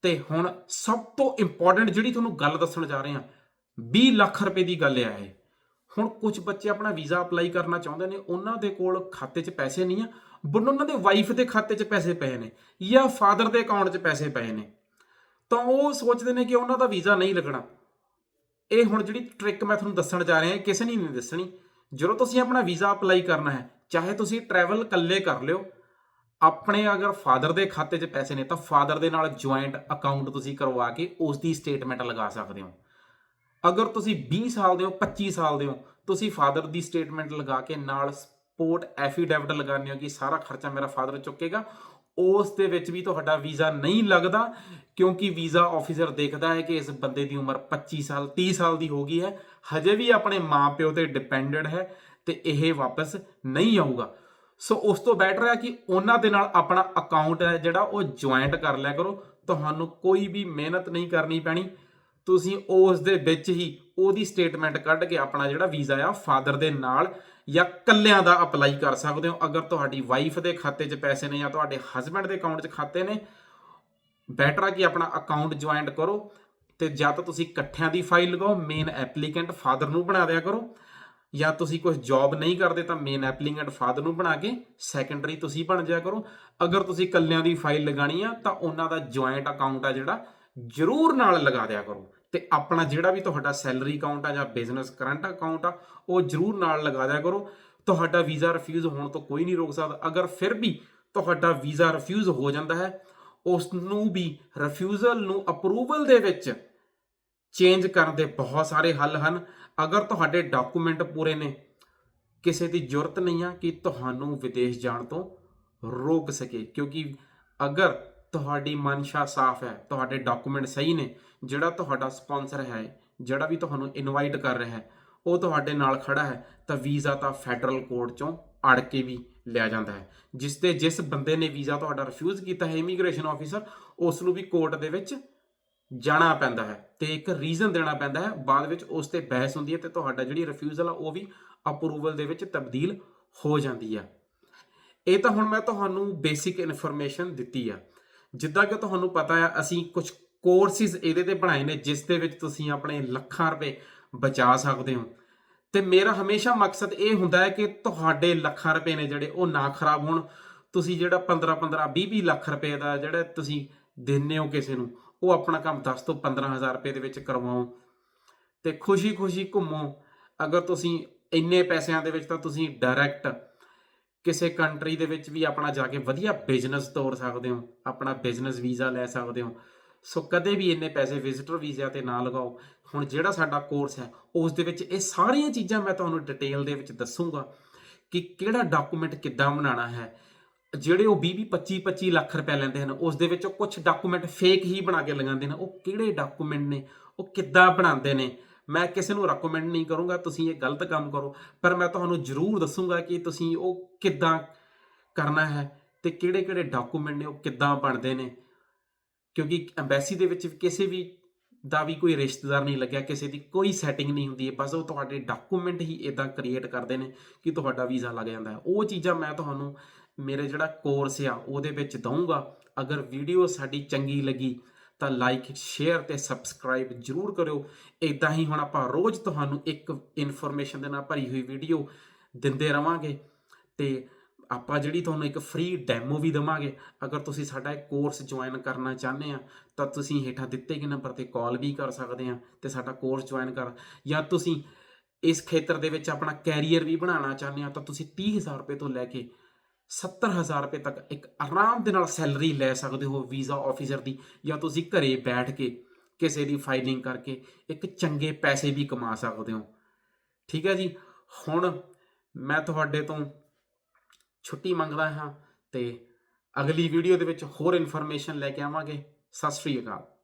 ਤੇ ਹੁਣ ਸਭ ਤੋਂ ਇੰਪੋਰਟੈਂਟ ਜਿਹੜੀ ਤੁਹਾਨੂੰ ਗੱਲ ਦੱਸਣ ਜਾ ਰਹੇ ਹਾਂ 20 ਲੱਖ ਰੁਪਏ ਦੀ ਗੱਲ ਆ ਇਹ। ਹੁਣ ਕੁਝ ਬੱਚੇ ਆਪਣਾ ਵੀਜ਼ਾ ਅਪਲਾਈ ਕਰਨਾ ਚਾਹੁੰਦੇ ਨੇ, ਉਹਨਾਂ ਦੇ ਕੋਲ ਖਾਤੇ 'ਚ ਪੈਸੇ ਨਹੀਂ ਆ ਬਟ ਉਹਨਾਂ ਦੇ ਵਾਈਫ ਦੇ ਖਾਤੇ 'ਚ ਪੈਸੇ ਪਏ ਨੇ ਜਾਂ ਫਾਦਰ ਦੇ ਅਕਾਊਂਟ 'ਚ ਪੈਸੇ ਪਏ ਨੇ। ਤਾਂ ਉਹ ਸੋਚਦੇ ਨੇ ਕਿ ਉਹਨਾਂ ਦਾ ਵੀਜ਼ਾ ਨਹੀਂ ਲੱਗਣਾ। ਇਹ ਹੁਣ ਜਿਹੜੀ ਟ੍ਰਿਕ ਮੈਂ ਤੁਹਾਨੂੰ ਦੱਸਣ ਜਾ ਰਿਹਾ ਕਿਸੇ ਨੇ ਨਹੀਂ ਦੱਸਣੀ। ਜਦੋਂ ਤੁਸੀਂ ਆਪਣਾ ਵੀਜ਼ਾ ਅਪਲਾਈ ਕਰਨਾ ਹੈ, ਚਾਹੇ ਤੁਸੀਂ ਟਰੈਵਲ ਇਕੱਲੇ ਕਰ ਲਿਓ, ਆਪਣੇ ਅਗਰ ਫਾਦਰ ਦੇ ਖਾਤੇ 'ਚ ਪੈਸੇ ਨੇ ਤਾਂ ਫਾਦਰ ਦੇ ਨਾਲ ਜੁਆਇੰਟ ਅਕਾਊਂਟ ਤੁਸੀਂ ਕਰਵਾ ਕੇ ਉਸ ਦੀ ਸਟੇਟਮੈਂਟ ਲਗਾ ਸਕਦੇ ਹੋ। ਅਗਰ ਤੁਸੀਂ 20 ਸਾਲ ਦੇ ਹੋ 25 ਸਾਲ ਦੇ ਹੋ, ਤੁਸੀਂ ਫਾਦਰ ਦੀ ਸਟੇਟਮੈਂਟ ਲਗਾ ਕੇ ਨਾਲ ਸਪੋਰਟ ਐਫੀਡੈਵਿਟ ਲਗਾਉਂਦੇ ਹੋ ਕਿ ਸਾਰਾ ਖਰਚਾ ਮੇਰਾ ਫਾਦਰ ਚੁੱਕੇਗਾ। ਉਸ ਦੇ ਵਿੱਚ ਵੀ ਤੁਹਾਡਾ ਵੀਜ਼ਾ ਨਹੀਂ ਲੱਗਦਾ, ਕਿਉਂਕਿ ਵੀਜ਼ਾ ਆਫੀਸਰ ਦੇਖਦਾ ਹੈ ਕਿ ਇਸ ਬੰਦੇ ਦੀ ਉਮਰ 25 ਸਾਲ 30 ਸਾਲ ਦੀ ਹੋ ਗਈ ਹੈ। ਹਜੇ ਵੀ ਆਪਣੇ ਮਾਪਿਓ ਤੇ ਡਿਪੈਂਡਡ ਹੈ ਤੇ ਇਹ ਵਾਪਸ ਨਹੀਂ ਆਊਗਾ। ਸੋ ਉਸ ਤੋਂ ਬੈਟਰ ਹੈ ਕਿ ਉਹਨਾਂ ਦੇ ਨਾਲ ਆਪਣਾ ਅਕਾਊਂਟ ਹੈ ਜਿਹੜਾ ਉਹ ਜੁਆਇੰਟ ਕਰ ਲਿਆ ਕਰੋ। ਤੁਹਾਨੂੰ ਕੋਈ ਵੀ ਮਿਹਨਤ ਨਹੀਂ ਕਰਨੀ ਪੈਣੀ। ਤੁਸੀਂ ਉਸ ਦੇ ਵਿੱਚ ਹੀ ਉਹਦੀ ਸਟੇਟਮੈਂਟ ਕੱਢ ਕੇ ਆਪਣਾ ਜਿਹੜਾ ਵੀਜ਼ਾ ਆ ਫਾਦਰ ਦੇ ਨਾਲ ਜਾਂ ਕੱਲਿਆਂ ਦਾ ਅਪਲਾਈ ਕਰ ਸਕਦੇ ਹੋ। ਅਗਰ ਤੁਹਾਡੀ ਵਾਈਫ ਦੇ ਖਾਤੇ 'ਚ ਪੈਸੇ ਨੇ ਜਾਂ ਤੁਹਾਡੇ ਹਸਬੰਡ ਦੇ ਅਕਾਊਂਟ 'ਚ ਖਾਤੇ ਨੇ ਬੈਟਰ ਆ ਕਿ ਆਪਣਾ ਅਕਾਊਂਟ ਜੁਆਇੰਟ ਕਰੋ ਤੇ ਜਾਂ ਤਾਂ ਤੁਸੀਂ ਇਕੱਠਿਆਂ ਦੀ ਫਾਈਲ ਲਗਾਓ ਮੇਨ ਐਪਲੀਕੈਂਟ ਫਾਦਰ ਨੂੰ ਬਣਾ ਦਿਆ ਕਰੋ। ਜਾਂ ਤੁਸੀਂ ਕੁਝ ਜੌਬ ਨਹੀਂ ਕਰਦੇ ਤਾਂ ਮੇਨ ਐਪਲੀਕੈਂਟ ਫਾਦਰ ਨੂੰ ਬਣਾ ਕੇ ਸੈਕੰਡਰੀ ਤੁਸੀਂ ਬਣ ਜਾਇਆ ਕਰੋ। ਅਗਰ ਤੁਸੀਂ ਇਕੱਲਿਆਂ ਦੀ ਫਾਈਲ ਲਗਾਣੀ ਆ ਤਾਂ ਉਹਨਾਂ ਦਾ ਜੁਆਇੰਟ ਅਕਾਊਂਟ ਆ ਜਿਹੜਾ, ਜ਼ਰੂਰ ਨਾਲ ਲਗਾ ਦਿਆ ਕਰੋ। ਤੇ ਆਪਣਾ ਜਿਹੜਾ ਵੀ ਤੁਹਾਡਾ ਸੈਲਰੀ ਅਕਾਊਂਟ ਆ ਜਾਂ ਬਿਜ਼ਨਸ ਕਰੰਟ ਅਕਾਊਂਟ ਆ, ਉਹ ਜ਼ਰੂਰ ਨਾਲ ਲਗਾ ਦਿਆ ਕਰੋ। ਤੁਹਾਡਾ ਵੀਜ਼ਾ ਰਿਫਿਊਜ਼ ਹੋਣ ਤੋਂ ਕੋਈ ਨਹੀਂ ਰੋਕ ਸਕਦਾ। ਅਗਰ ਫਿਰ ਵੀ ਤੁਹਾਡਾ ਵੀਜ਼ਾ ਰਿਫਿਊਜ਼ ਹੋ ਜਾਂਦਾ ਹੈ ਉਸ ਨੂੰ ਵੀ ਰਿਫਿਊਜ਼ਲ ਨੂੰ ਅਪਰੂਵਲ ਦੇ ਵਿੱਚ ਚੇਂਜ ਕਰਨ ਦੇ ਬਹੁਤ ਸਾਰੇ ਹੱਲ ਹਨ। ਅਗਰ ਤੁਹਾਡੇ ਡਾਕੂਮੈਂਟ ਪੂਰੇ ਨੇ, ਕਿਸੇ ਦੀ ਜ਼ਰੂਰਤ ਨਹੀਂ ਆ ਕਿ ਤੁਹਾਨੂੰ ਵਿਦੇਸ਼ ਜਾਣ ਤੋਂ ਰੋਕ ਸਕੇ। ਕਿਉਂਕਿ ਅਗਰ ਤੁਹਾਡੀ ਮਨਸ਼ਾ ਸਾਫ਼ ਹੈ, ਤੁਹਾਡੇ ਡਾਕੂਮੈਂਟ ਸਹੀ ਨੇ, ਜਿਹੜਾ ਤੁਹਾਡਾ ਸਪਾਂਸਰ ਹੈ, ਜਿਹੜਾ ਵੀ ਤੁਹਾਨੂੰ ਇਨਵਾਈਟ ਕਰ ਰਿਹਾ ਹੈ, ਉਹ ਤੁਹਾਡੇ ਨਾਲ ਖੜਾ ਹੈ, ਤਾਂ ਵੀਜ਼ਾ ਤਾਂ ਫੈਡਰਲ ਕੋਰਟ ਚੋਂ ਅੜ ਕੇ ਵੀ ਲਿਆ ਜਾਂਦਾ ਹੈ। ਜਿਸ ਤੇ ਜਿਸ ਬੰਦੇ ਨੇ ਵੀਜ਼ਾ ਤੁਹਾਡਾ ਰਿਫਿਊਜ਼ ਕੀਤਾ ਹੈ ਇਮੀਗ੍ਰੇਸ਼ਨ ਆਫੀਸਰ ਉਸ ਨੂੰ ਵੀ ਕੋਰਟ ਦੇ ਵਿੱਚ ਜਾਣਾ ਪੈਂਦਾ ਹੈ ਤੇ ਇੱਕ ਰੀਜ਼ਨ ਦੇਣਾ ਪੈਂਦਾ ਹੈ। ਬਾਅਦ ਵਿੱਚ ਉਸ ਤੇ ਬਹਿਸ ਹੁੰਦੀ ਹੈ ਤੇ ਤੁਹਾਡਾ ਜਿਹੜੀ ਰਿਫਿਊਜ਼ਲ ਆ, ਉਹ ਵੀ ਅਪਰੂਵਲ ਦੇ ਵਿੱਚ ਤਬਦੀਲ ਹੋ ਜਾਂਦੀ ਹੈ। ਇਹ ਤਾਂ ਹੁਣ ਮੈਂ ਤੁਹਾਨੂੰ ਬੇਸਿਕ ਇਨਫੋਰਮੇਸ਼ਨ ਦਿੱਤੀ ਆ। ਜਿੱਦਾਂ ਕਿ ਤੁਹਾਨੂੰ ਪਤਾ ਆ, ਅਸੀਂ ਕੁਝ ਕੋਰਸਿਸ ਇਹਦੇ ਤੇ ਬਣਾਏ ਨੇ, ਜਿਸ ਦੇ ਵਿੱਚ ਤੁਸੀਂ ਆਪਣੇ ਲੱਖਾਂ ਰੁਪਏ ਬਚਾ ਸਕਦੇ ਹੋ। ਤੇ ਮੇਰਾ ਹਮੇਸ਼ਾ ਮਕਸਦ ਇਹ ਹੁੰਦਾ ਹੈ ਕਿ ਤੁਹਾਡੇ ਲੱਖਾਂ ਰੁਪਏ ਨੇ ਜਿਹੜੇ ਉਹ ਨਾ ਖਰਾਬ ਹੋਣ। ਤੁਸੀਂ ਜਿਹੜਾ 15 15 20 20 ਲੱਖ ਰੁਪਏ ਦਾ ਜਿਹੜਾ ਤੁਸੀਂ ਦਿੰਦੇ ਹੋ ਕਿਸੇ ਨੂੰ, ਉਹ ਆਪਣਾ ਕੰਮ 10 ਤੋਂ 15000 ਰੁਪਏ ਦੇ ਵਿੱਚ ਕਰਵਾਓ। ਤੇ ਖੁਸ਼ੀ-ਖੁਸ਼ੀ ਘੁੰਮੋ। ਅਗਰ ਤੁਸੀਂ ਇੰਨੇ ਪੈਸਿਆਂ ਦੇ ਵਿੱਚ ਤਾਂ ਤੁਸੀਂ ਡਾਇਰੈਕਟ ਕਿਸੇ ਕੰਟਰੀ ਦੇ ਵਿੱਚ ਵੀ ਆਪਣਾ ਜਾ ਕੇ ਵਧੀਆ ਬਿਜ਼ਨਸ ਤੋਰ ਸਕਦੇ ਹੋ, ਆਪਣਾ ਬਿਜ਼ਨਸ ਵੀਜ਼ਾ ਲੈ ਸਕਦੇ ਹੋ। ਸੋ ਕਦੇ ਵੀ ਇੰਨੇ ਪੈਸੇ ਵਿਜ਼ਿਟਰ ਵੀਜ਼ਾ ਤੇ ਨਾ ਲਗਾਓ। ਹੁਣ ਜਿਹੜਾ ਸਾਡਾ ਕੋਰਸ ਹੈ, ਉਸ ਦੇ ਵਿੱਚ ਇਹ ਸਾਰੀਆਂ ਚੀਜ਼ਾਂ ਮੈਂ ਤੁਹਾਨੂੰ ਡਿਟੇਲ ਦੇ ਵਿੱਚ ਦੱਸੂਗਾ ਕਿ ਕਿਹੜਾ ਡਾਕੂਮੈਂਟ ਕਿੱਦਾਂ ਬਣਾਉਣਾ ਹੈ। ਜਿਹੜੇ ਉਹ 20 25 25 ਲੱਖ ਰੁਪਏ ਲੈਂਦੇ ਹਨ, ਉਸ ਦੇ ਵਿੱਚੋਂ ਕੁਝ ਡਾਕੂਮੈਂਟ ਫੇਕ ਹੀ ਬਣਾ ਕੇ ਲਗਾਉਂਦੇ ਨੇ। ਉਹ ਕਿਹੜੇ ਡਾਕੂਮੈਂਟ ਨੇ? ਉਹ ਕਿੱਦਾਂ ਬਣਾਉਂਦੇ ਨੇ? ਮੈਂ ਕਿਸੇ ਨੂੰ ਰეკਮੈਂਡ ਨਹੀਂ ਕਰੂੰਗਾ, ਤੁਸੀਂ ਇਹ ਗਲਤ ਕੰਮ ਕਰੋ। ਪਰ ਮੈਂ ਤੁਹਾਨੂੰ ਜ਼ਰੂਰ ਦੱਸੂੰਗਾ ਕਿ ਤੁਸੀਂ ਉਹ ਕਿੱਦਾਂ ਕਰਨਾ ਹੈ ਤੇ ਕਿਹੜੇ-ਕਿਹੜੇ ਡਾਕੂਮੈਂਟ ਨੇ, ਉਹ ਕਿੱਦਾਂ ਬਣਦੇ ਨੇ। ਕਿਉਂਕਿ ਐਮਬੈਸੀ ਦੇ ਵਿੱਚ ਕਿਸੇ ਵੀ ਦਾ ਵੀ ਕੋਈ ਰਿਸ਼ਤੇਦਾਰ ਨਹੀਂ ਲੱਗਿਆ, ਕਿਸੇ ਦੀ ਕੋਈ ਸੈਟਿੰਗ ਨਹੀਂ ਹੁੰਦੀ ਹੈ। ਬਸ ਉਹ ਤੁਹਾਡੇ ਡਾਕੂਮੈਂਟ ਹੀ ਇਦਾਂ ਕ੍ਰੀਏਟ ਕਰਦੇ ਨੇ ਕਿ ਤੁਹਾਡਾ ਵੀਜ਼ਾ ਲੱਗ ਜਾਂਦਾ ਹੈ। ਉਹ ਚੀਜ਼ਾਂ ਮੈਂ ਤੁਹਾਨੂੰ ਮੇਰੇ ਜਿਹੜਾ ਕੋਰਸ ਆ, ਉਹਦੇ ਵਿੱਚ ਦਊਂਗਾ। ਅਗਰ ਵੀਡੀਓ ਸਾਡੀ ਚੰਗੀ ਲੱਗੀ ਤਾਂ ਲਾਈਕ ਸ਼ੇਅਰ ਤੇ ਸਬਸਕ੍ਰਾਈਬ ਜਰੂਰ ਕਰਿਓ। ਇਦਾਂ ਹੀ ਹੁਣ ਆਪਾਂ ਰੋਜ਼ ਤੁਹਾਨੂੰ ਇੱਕ ਇਨਫੋਰਮੇਸ਼ਨ ਦੇ ਨਾਲ ਭਰੀ ਹੋਈ ਵੀਡੀਓ ਦਿੰਦੇ ਰਵਾਂਗੇ ਤੇ ਆਪਾਂ ਜਿਹੜੀ ਤੁਹਾਨੂੰ ਇੱਕ ਫ੍ਰੀ ਡੈਮੋ ਵੀ ਦਵਾਂਗੇ। ਅਗਰ ਤੁਸੀਂ ਸਾਡਾ ਇਹ ਕੋਰਸ ਜੁਆਇਨ ਕਰਨਾ ਚਾਹੁੰਦੇ ਆ, ਤਾਂ ਤੁਸੀਂ ਹੇਠਾਂ ਦਿੱਤੇ ਗਏ ਨੰਬਰ ਤੇ ਕਾਲ ਵੀ ਕਰ ਸਕਦੇ ਆ ਤੇ ਸਾਡਾ ਕੋਰਸ ਜੁਆਇਨ ਕਰ। ਜਾਂ ਤੁਸੀਂ ਇਸ ਖੇਤਰ ਦੇ ਵਿੱਚ ਆਪਣਾ ਕੈਰੀਅਰ ਵੀ ਬਣਾਉਣਾ ਚਾਹੁੰਦੇ ਆ, ਤਾਂ ਤੁਸੀਂ 30000 ਰੁਪਏ ਤੋਂ ਲੈ ਕੇ 70000 ਰੁਪਏ ਤੱਕ ਇੱਕ ਆਰਾਮ ਦੇ ਨਾਲ ਸੈਲਰੀ ਲੈ ਸਕਦੇ ਹੋ ਵੀਜ਼ਾ ਆਫੀਸਰ ਦੀ ਜਾਂ ਤੁਸੀਂ ਘਰੇ ਬੈਠ ਕੇ ਕਿਸੇ ਦੀ ਫਾਈਲਿੰਗ ਕਰਕੇ ਇੱਕ ਚੰਗੇ ਪੈਸੇ ਵੀ ਕਮਾ ਸਕਦੇ ਹੋ। ਠੀਕ ਹੈ ਜੀ, ਹੁਣ ਮੈਂ ਤੁਹਾਡੇ ਤੋਂ ਛੁੱਟੀ ਮੰਗਦਾ ਹਾਂ ਤੇ ਅਗਲੀ ਵੀਡੀਓ ਦੇ ਵਿੱਚ ਹੋਰ ਇਨਫੋਰਮੇਸ਼ਨ ਲੈ ਕੇ ਆਵਾਂਗੇ। ਸਤਿ ਸ਼੍ਰੀ ਅਕਾਲ।